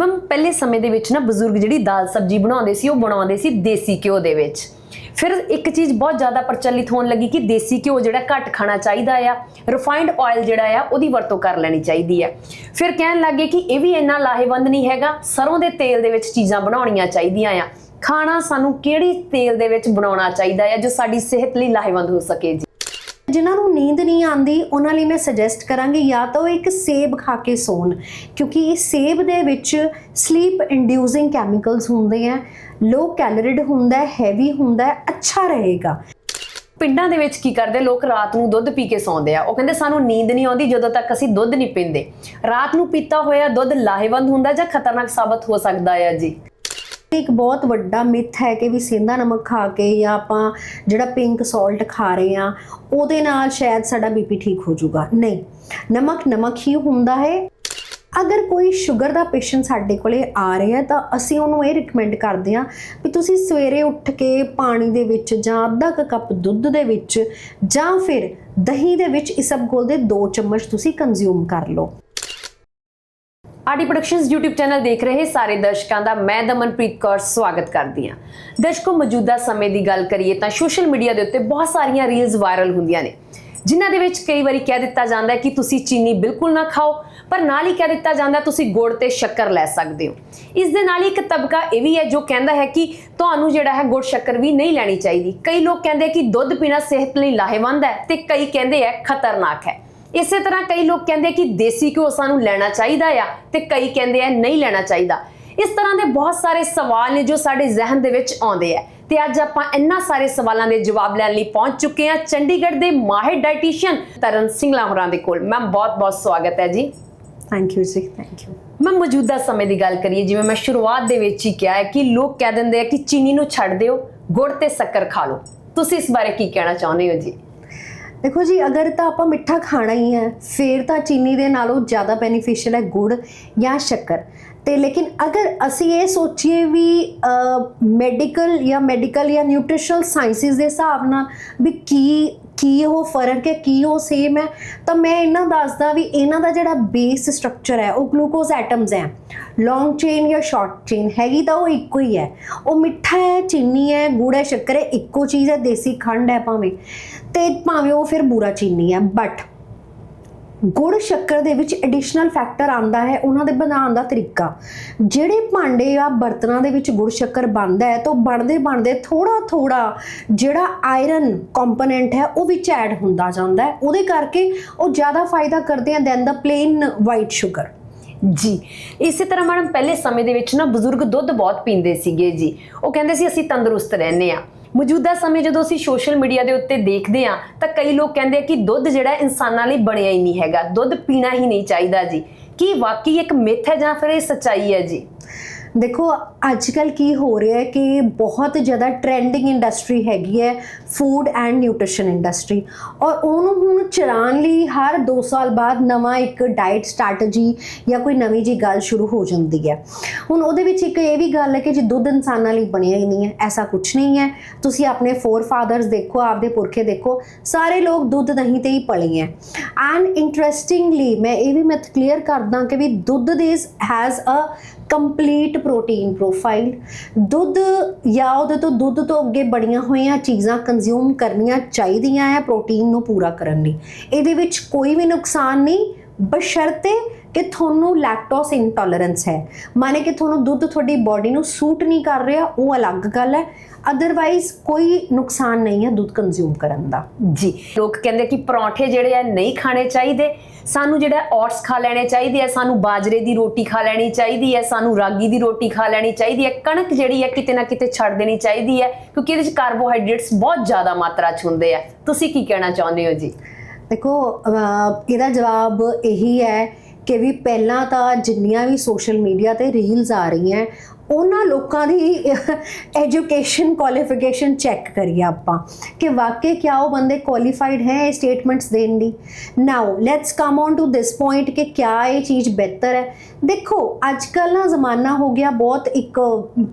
Ma'am ਪਹਿਲੇ ਸਮੇਂ ਦੇ ਵਿੱਚ ਨਾ ਬਜ਼ੁਰਗ ਜਿਹੜੀ ਦਾਲ ਸਬਜ਼ੀ ਬਣਾਉਂਦੇ ਸੀ, ਉਹ ਬਣਾਉਂਦੇ ਸੀ ਦੇਸੀ ਘਿਓ ਦੇ ਵਿੱਚ। ਫਿਰ ਇੱਕ ਚੀਜ਼ ਬਹੁਤ ਜ਼ਿਆਦਾ ਪ੍ਰਚਲਿਤ ਹੋਣ ਲੱਗੀ ਕਿ ਦੇਸੀ ਘਿਓ ਜਿਹੜਾ ਘੱਟ ਖਾਣਾ ਚਾਹੀਦਾ ਆ ਰਿਫਾਈਨਡ ਆਇਲ ਜਿਹੜਾ ਆ, ਉਹਦੀ ਵਰਤੋਂ ਕਰ ਲੈਣੀ ਚਾਹੀਦੀ ਆ। ਫਿਰ ਕਹਿਣ ਲੱਗੇ ਕਿ ਇਹ ਵੀ ਇੰਨਾ ਲਾਹੇਵੰਦ ਨਹੀਂ ਹੈਗਾ, ਸਰੋਂ ਦੇ ਤੇਲ ਦੇ ਵਿੱਚ ਚੀਜ਼ਾਂ ਬਣਾਉਣੀਆਂ ਚਾਹੀਦੀਆਂ ਆ। ਖਾਣਾ ਸਾਨੂੰ ਕਿਹੜੀ ਤੇਲ ਦੇ ਵਿੱਚ ਬਣਾਉਣਾ ਚਾਹੀਦਾ ਆ, ਜੋ ਸਾਡੀ ਸਿਹਤ ਲਈ ਲਾਹੇਵੰਦ ਹੋ ਸਕੇ ਜੀ? ਜਿਨ੍ਹਾਂ ਨੂੰ ਨੀਂਦ ਨਹੀਂ ਆਉਂਦੀ, ਉਹਨਾਂ ਲਈ ਮੈਂ ਸੁਜੈਸਟ ਕਰਾਂਗੀ ਜਾਂ ਤਾਂ ਉਹ ਇੱਕ ਸੇਬ ਖਾ ਕੇ ਸੌਣ। ਕਿਉਂਕਿ ਇਹ ਸੇਬ ਦੇ ਵਿੱਚ ਸਲੀਪ ਇੰਡਿਊਸਿੰਗ ਕੈਮੀਕਲਸ ਹੁੰਦੇ ਆ ਲੋ ਕੈਲੋਰੀਡ ਹੁੰਦਾ ਹੈ ਹੈਵੀ ਹੁੰਦਾ ਹੈ ਅੱਛਾ ਰਹੇਗਾ। ਪਿੰਡਾਂ ਦੇ ਵਿੱਚ ਕੀ ਕਰਦੇ ਲੋਕ? ਰਾਤ ਨੂੰ ਦੁੱਧ ਪੀ ਕੇ ਸੌਂਦੇ ਆ। ਉਹ ਕਹਿੰਦੇ, ਸਾਨੂੰ ਨੀਂਦ ਨਹੀਂ ਆਉਂਦੀ ਜਦੋਂ ਤੱਕ ਅਸੀਂ ਦੁੱਧ ਨਹੀਂ ਪੀਂਦੇ। ਰਾਤ ਨੂੰ ਪੀਤਾ ਹੋਇਆ ਦੁੱਧ ਲਾਹੇਵੰਦ ਹੁੰਦਾ ਜਾਂ ਖਤਰਨਾਕ ਸਾਬਤ ਹੋ ਸਕਦਾ ਹੈ ਜੀ? ਇੱਕ ਬਹੁਤ ਵੱਡਾ ਮਿਥ ਹੈ ਕਿ ਵੀ ਸੇਂਦਾ ਨਮਕ ਖਾ ਕੇ ਜਾਂ ਆਪਾਂ ਜਿਹੜਾ ਪਿੰਕ ਸਾਲਟ ਖਾ ਰਹੇ ਆ ਉਹਦੇ ਨਾਲ ਸ਼ਾਇਦ ਸਾਡਾ ਬੀਪੀ ਠੀਕ ਹੋ ਜਾਊਗਾ। ਨਹੀਂ, ਨਮਕ ਨਮਕ ਹੀ ਹੁੰਦਾ ਹੈ। ਅਗਰ ਕੋਈ ਸ਼ੂਗਰ ਦਾ ਪੇਸ਼ੈਂਟ ਸਾਡੇ ਕੋਲੇ ਆ ਰਿਹਾ ਤਾਂ ਅਸੀਂ ਉਹਨੂੰ ਇਹ ਰეკਮੈਂਡ ਕਰਦੇ ਹਾਂ ਵੀ ਤੁਸੀਂ ਸਵੇਰੇ ਉੱਠ ਕੇ ਪਾਣੀ ਦੇ ਵਿੱਚ ਜਾਂ ਅੱਧਾ ਕੁ ਕੱਪ ਦੁੱਧ ਦੇ ਵਿੱਚ ਜਾਂ ਫਿਰ ਦਹੀਂ ਦੇ ਵਿੱਚ ਇਸਬਗੋਲ ਦੇ 2 ਚਮਚ ਤੁਸੀਂ ਕੰਜ਼ਿਊਮ ਕਰ ਲਓ। ਆਡੀ ਪ੍ਰੋਡਕਸ਼ਨਸ YouTube ਚੈਨਲ ਦੇਖ ਰਹੇ ਸਾਰੇ ਦਰਸ਼ਕਾਂ ਦਾ ਮੈਂ ਦਮਨਪ੍ਰੀਤ ਕੌਰ ਸਵਾਗਤ ਕਰਦੀ ਹਾਂ। ਦਰਸ਼ਕੋ, ਮੌਜੂਦਾ ਸਮੇਂ ਦੀ ਗੱਲ ਕਰੀਏ ਤਾਂ ਸੋਸ਼ਲ ਮੀਡੀਆ ਦੇ ਉੱਤੇ ਬਹੁਤ ਸਾਰੀਆਂ ਰੀਲਸ ਵਾਇਰਲ ਹੁੰਦੀਆਂ ਨੇ, ਜਿਨ੍ਹਾਂ ਦੇ ਵਿੱਚ ਕਈ ਵਾਰੀ ਕਹਿ ਦਿੱਤਾ ਜਾਂਦਾ ਹੈ ਕਿ ਤੁਸੀਂ ਚੀਨੀ ਬਿਲਕੁਲ ਨਾ ਖਾਓ, ਪਰ ਨਾਲ ਹੀ ਕਹਿ ਦਿੱਤਾ ਜਾਂਦਾ ਤੁਸੀਂ ਗੁੜ ਤੇ ਸ਼ੱਕਰ ਲੈ ਸਕਦੇ ਹੋ। ਇਸ ਦੇ ਨਾਲ ਹੀ ਇੱਕ ਤਬਕਾ ਇਹ ਵੀ ਹੈ ਜੋ ਕਹਿੰਦਾ ਹੈ ਕਿ ਤੁਹਾਨੂੰ ਜਿਹੜਾ ਹੈ ਗੁੜ ਸ਼ੱਕਰ ਵੀ ਨਹੀਂ ਲੈਣੀ ਚਾਹੀਦੀ। ਕਈ ਲੋਕ ਕਹਿੰਦੇ ਕਿ ਦੁੱਧ ਪੀਣਾ ਸਿਹਤ ਲਈ ਲਾਹੇਵੰਦ ਹੈ ਤੇ ਕਈ ਕਹਿੰਦੇ ਹੈ ਖਤਰਨਾਕ ਹੈ। ਇਸੇ ਤਰ੍ਹਾਂ ਕਈ ਲੋਕ ਕਹਿੰਦੇ ਕਿ ਦੇਸੀ ਘਿਓ ਸਾਨੂੰ ਲੈਣਾ ਚਾਹੀਦਾ ਆ ਤੇ ਕਈ ਕਹਿੰਦੇ ਆ ਨਹੀਂ ਲੈਣਾ ਚਾਹੀਦਾ। ਇਸ ਤਰ੍ਹਾਂ ਦੇ ਬਹੁਤ ਸਾਰੇ ਸਵਾਲ ਨੇ ਜੋ ਸਾਡੇ ਜ਼ਿਹਨ ਦੇ ਵਿੱਚ ਆਉਂਦੇ ਆ। ਤੇ ਅੱਜ ਆਪਾਂ ਇੰਨਾ ਸਾਰੇ ਸਵਾਲਾਂ ਦੇ ਜਵਾਬ ਲੈਣ ਲਈ ਪਹੁੰਚ ਚੁੱਕੇ ਹਾਂ ਚੰਡੀਗੜ੍ਹ ਦੇ ਮਾਹਿਰ ਡਾਈਟੀਸ਼ੀਅਨ ਤਰਨ ਸਿੰਘਲਾ ਹੋਰਾਂ ਦੇ ਕੋਲ। ਮੈਮ ਬਹੁਤ-ਬਹੁਤ ਸਵਾਗਤ ਹੈ ਜੀ। ਥੈਂਕ ਯੂ ਜੀ ਥੈਂਕ ਯੂ ਮੈਂ ਮੌਜੂਦਾ ਸਮੇਂ ਦੀ ਗੱਲ ਕਰੀਏ ਜਿਵੇਂ ਮੈਂ ਸ਼ੁਰੂਆਤ ਦੇ ਵਿੱਚ ਹੀ ਕਿਹਾ ਹੈ ਕਿ ਲੋਕ ਕਹਿ ਦਿੰਦੇ ਆ ਕਿ ਚੀਨੀ ਨੂੰ ਛੱਡ ਦਿਓ ਗੁੜ ਤੇ ਸ਼ੱਕਰ ਖਾ ਲਓ। ਤੁਸੀਂ ਇਸ ਬਾਰੇ ਕੀ ਕਹਿਣਾ ਚਾਹੁੰਦੇ ਹੋ ਜੀ? ਦੇਖੋ ਜੀ, ਅਗਰ ਤਾਂ ਆਪਾਂ ਮਿੱਠਾ ਖਾਣਾ ਹੀ ਹੈ, ਫਿਰ ਤਾਂ ਚੀਨੀ ਦੇ ਨਾਲੋਂ ਜ਼ਿਆਦਾ ਬੈਨੀਫੀਸ਼ੀਅਲ ਹੈ ਗੁੜ ਜਾਂ ਸ਼ੱਕਰ। ਤੇ ਲੇਕਿਨ ਅਗਰ ਅਸੀਂ ਇਹ ਸੋਚੀਏ ਵੀ ਮੈਡੀਕਲ ਜਾਂ ਮੈਡੀਕਲ ਜਾਂ ਨਿਊਟ੍ਰੀਸ਼ਨਲ ਸਾਇੰਸਿਸ ਦੇ ਹਿਸਾਬ ਨਾਲ ਵੀ ਕੀ ਕੀ ਉਹ ਫ਼ਰਕ ਹੈ, ਕੀ ਉਹ ਸੇਮ ਹੈ, ਤਾਂ ਮੈਂ ਇਹਨਾਂ ਦੱਸਦਾ ਵੀ ਇਹਨਾਂ ਦਾ ਜਿਹੜਾ ਬੇਸ ਸਟਰਕਚਰ ਹੈ, ਉਹ ਗਲੂਕੋਜ਼ ਐਟਮਸ ਹੈ। ਲੌਂਗ ਚੇਨ ਜਾਂ ਸ਼ਾਰਟ ਚੇਨ ਹੈਗੀ ਤਾਂ ਉਹ ਇੱਕੋ ਹੀ ਹੈ। ਉਹ ਮਿੱਠਾ ਹੈ, ਚੀਨੀ ਹੈ, ਗੁੜ ਹੈ, ਸ਼ੱਕਰ ਹੈ, ਇੱਕੋ ਚੀਜ਼ ਹੈ, ਦੇਸੀ ਖੰਡ ਹੈ ਭਾਵੇਂ। ਤੇ ਭਾਵੇਂ ਉਹ ਫਿਰ ਬੂਰਾ ਚੀਨੀ ਹੈ ਬਟ ਗੁੜ ਸ਼ੱਕਰ ਦੇ ਵਿੱਚ ਐਡੀਸ਼ਨਲ ਫੈਕਟਰ ਆਂਦਾ ਹੈ, ਉਹਨਾਂ ਦੇ ਬਣਾਉਣ ਦਾ ਤਰੀਕਾ। ਜਿਹੜੇ ਭਾਂਡੇ ਆ ਬਰਤਨਾਂ ਦੇ ਵਿੱਚ ਗੁੜ ਸ਼ੱਕਰ ਬਣਦਾ ਹੈ, ਤਾਂ ਬਣਦੇ ਬਣਦੇ ਥੋੜਾ ਥੋੜਾ ਜਿਹੜਾ ਆਇਰਨ ਕੰਪੋਨੈਂਟ ਹੈ, ਉਹ ਵਿੱਚ ਐਡ ਹੁੰਦਾ ਜਾਂਦਾ ਹੈ। ਉਹਦੇ ਕਰਕੇ ਉਹ ਜ਼ਿਆਦਾ ਫਾਇਦਾ ਕਰਦੇ ਆ ਦੈਨ ਦਾ ਪਲੇਨ ਵਾਈਟ ਸ਼ੂਗਰ ਜੀ, ਇਸੇ ਤਰ੍ਹਾਂ ਮੈਡਮ ਪਹਿਲੇ ਸਮੇਂ ਦੇ ਵਿੱਚ ਨਾ ਬਜ਼ੁਰਗ ਦੁੱਧ ਬਹੁਤ ਪੀਂਦੇ ਸੀਗੇ ਜੀ। ਉਹ ਕਹਿੰਦੇ ਸੀ, ਅਸੀਂ ਤੰਦਰੁਸਤ ਰਹਿੰਦੇ ਆ ਮੌਜੂਦਾ ਸਮੇਂ ਜਦੋਂ ਅਸੀਂ ਸੋਸ਼ਲ ਮੀਡੀਆ ਦੇ ਉੱਤੇ ਦੇਖਦੇ ਆ ਤਾਂ ਕਈ ਲੋਕ ਕਹਿੰਦੇ ਆ ਕਿ ਦੁੱਧ ਜਿਹੜਾ ਇਨਸਾਨਾਂ ਲਈ ਬਣਿਆ ਹੀ ਨਹੀਂ ਹੈਗਾ, ਦੁੱਧ ਪੀਣਾ ਹੀ ਨਹੀਂ ਚਾਹੀਦਾ ਜੀ। ਕੀ ਵਾਕਈ ਇੱਕ ਮਿੱਥ ਹੈ ਜਾਂ ਫਿਰ ਇਹ ਸੱਚਾਈ ਹੈ ਜੀ? ਦੇਖੋ ਅੱਜ ਕੱਲ ਕੀ ਹੋ ਰਿਹਾ ਹੈ ਕਿ ਬਹੁਤ ਜ਼ਿਆਦਾ ਟ੍ਰੈਂਡਿੰਗ ਇੰਡਸਟਰੀ ਹੈਗੀ ਹੈ ਫੂਡ ਐਂਡ ਨਿਊਟ੍ਰੀਸ਼ਨ ਇੰਡਸਟਰੀ ਔਰ ਉਹਨੂੰ ਹੁਣ ਚਲਾਉਣ ਲਈ ਹਰ 2 ਸਾਲ ਬਾਅਦ ਨਵਾਂ ਇੱਕ ਡਾਈਟ ਸਟ੍ਰੈਟਜੀ ਜਾਂ ਕੋਈ ਨਵੀਂ ਜੀ ਗੱਲ ਸ਼ੁਰੂ ਹੋ ਜਾਂਦੀ ਹੈ। ਹੁਣ ਉਹਦੇ ਵਿੱਚ ਇੱਕ ਇਹ ਵੀ ਗੱਲ ਹੈ ਕਿ ਜੇ ਦੁੱਧ ਇਨਸਾਨਾਂ ਲਈ ਬਣਿਆ ਹੀ ਨਹੀਂ ਹੈ, ਐਸਾ ਕੁਝ ਨਹੀਂ ਹੈ। ਤੁਸੀਂ ਆਪਣੇ ਫੋਰ ਫਾਦਰਸ ਦੇਖੋ, ਆਪਦੇ ਪੁਰਖੇ ਦੇਖੋ, ਸਾਰੇ ਲੋਕ ਦੁੱਧ ਦਹੀਂ ਤੇ ਹੀ ਪਲੇ ਹੈ। ਐਂਡ ਇੰਟਰਸਟਿੰਗਲੀ ਮੈਂ ਇਹ ਵੀ ਮੈਥ ਕਲੀਅਰ ਕਰਦਾ ਕਿ ਵੀ ਦੁੱਧ ਦੇ has a complete protein profile ਦੁੱਧ ਜਾਂ ਉਹਦੇ ਤੋਂ ਦੁੱਧ ਤੋਂ ਅੱਗੇ ਬੜੀਆਂ ਹੋਈਆਂ ਚੀਜ਼ਾਂ ਕੰਜ਼ਿਊਮ ਕਰਨੀਆਂ ਚਾਹੀਦੀਆਂ ਹੈ ਪ੍ਰੋਟੀਨ ਨੂੰ ਪੂਰਾ ਕਰਨ ਲਈ। ਇਹਦੇ ਵਿੱਚ ਕੋਈ ਵੀ ਨੁਕਸਾਨ ਨਹੀਂ, ਬਸ਼ਰਤੇ ਕਿ ਤੁਹਾਨੂੰ ਲੈਕਟੋਸ ਇਨਟੋਲਰੈਂਸ ਹੈ। ਮਾਨੇ ਕਿ ਤੁਹਾਨੂੰ ਦੁੱਧ ਤੁਹਾਡੀ ਬਾਡੀ ਨੂੰ ਸੂਟ ਨਹੀਂ ਕਰ ਰਿਹਾ, ਉਹ ਅਲੱਗ ਗੱਲ ਹੈ। ਅਦਰਵਾਈਜ਼ ਕੋਈ ਨੁਕਸਾਨ ਨਹੀਂ ਹੈ ਦੁੱਧ ਕੰਜ਼ਿਊਮ ਕਰਨ ਦਾ। ਜੀ, ਲੋਕ ਕਹਿੰਦੇ ਕਿ ਪਰੌਂਠੇ ਜਿਹੜੇ ਆ ਨਹੀਂ ਖਾਣੇ ਚਾਹੀਦੇ। ਸਾਨੂੰ ਜਿਹੜਾ ਓਟਸ ਖਾ ਲੈਣੇ ਚਾਹੀਦੇ ਆ, ਸਾਨੂੰ ਬਾਜਰੇ ਦੀ ਰੋਟੀ ਖਾ ਲੈਣੀ ਚਾਹੀਦੀ ਹੈ ਸਾਨੂੰ ਰਾਗੀ ਦੀ ਰੋਟੀ ਖਾ ਲੈਣੀ ਚਾਹੀਦੀ ਹੈ ਕਣਕ ਜਿਹੜੀ ਹੈ ਕਿਤੇ ਨਾ ਕਿਤੇ ਛੱਡ ਦੇਣੀ ਚਾਹੀਦੀ ਹੈ ਕਿਉਂਕਿ ਇਹਦੇ ਵਿੱਚ ਕਾਰਬੋਹਾਈਡਰੇਟਸ ਬਹੁਤ ਜ਼ਿਆਦਾ ਮਾਤਰਾ 'ਚ ਹੁੰਦੇ ਆ। ਤੁਸੀਂ ਕੀ ਕਹਿਣਾ ਚਾਹੁੰਦੇ ਹੋ ਜੀ? ਦੇਖੋ ਇਹਦਾ ਜਵਾਬ ਇਹੀ ਹੈ ਕਿ ਵੀ ਪਹਿਲਾਂ ਤਾਂ ਜਿੰਨੀਆਂ ਵੀ ਸੋਸ਼ਲ ਮੀਡੀਆ ਤੇ ਰੀਲਸ ਆ ਰਹੀਆਂ ਉਹਨਾਂ ਲੋਕਾਂ ਦੀ ਐਜੂਕੇਸ਼ਨ ਕੁਆਲੀਫਿਕੇਸ਼ਨ ਚੈੱਕ ਕਰੀਏ ਆਪਾਂ ਕਿ ਵਾਕਈ ਕਿਆ ਉਹ ਬੰਦੇ ਕੁਆਲੀਫਾਈਡ ਹੈ ਇਹ ਸਟੇਟਮੈਂਟਸ ਦੇਣ ਦੀ? Now let's come on to this point ਕਿ ਕਿਆ ਇਹ ਚੀਜ਼ ਬਿਹਤਰ ਹੈ। ਦੇਖੋ ਅੱਜ ਕੱਲ੍ਹ ਨਾ ਜ਼ਮਾਨਾ ਹੋ ਗਿਆ ਬਹੁਤ ਇੱਕ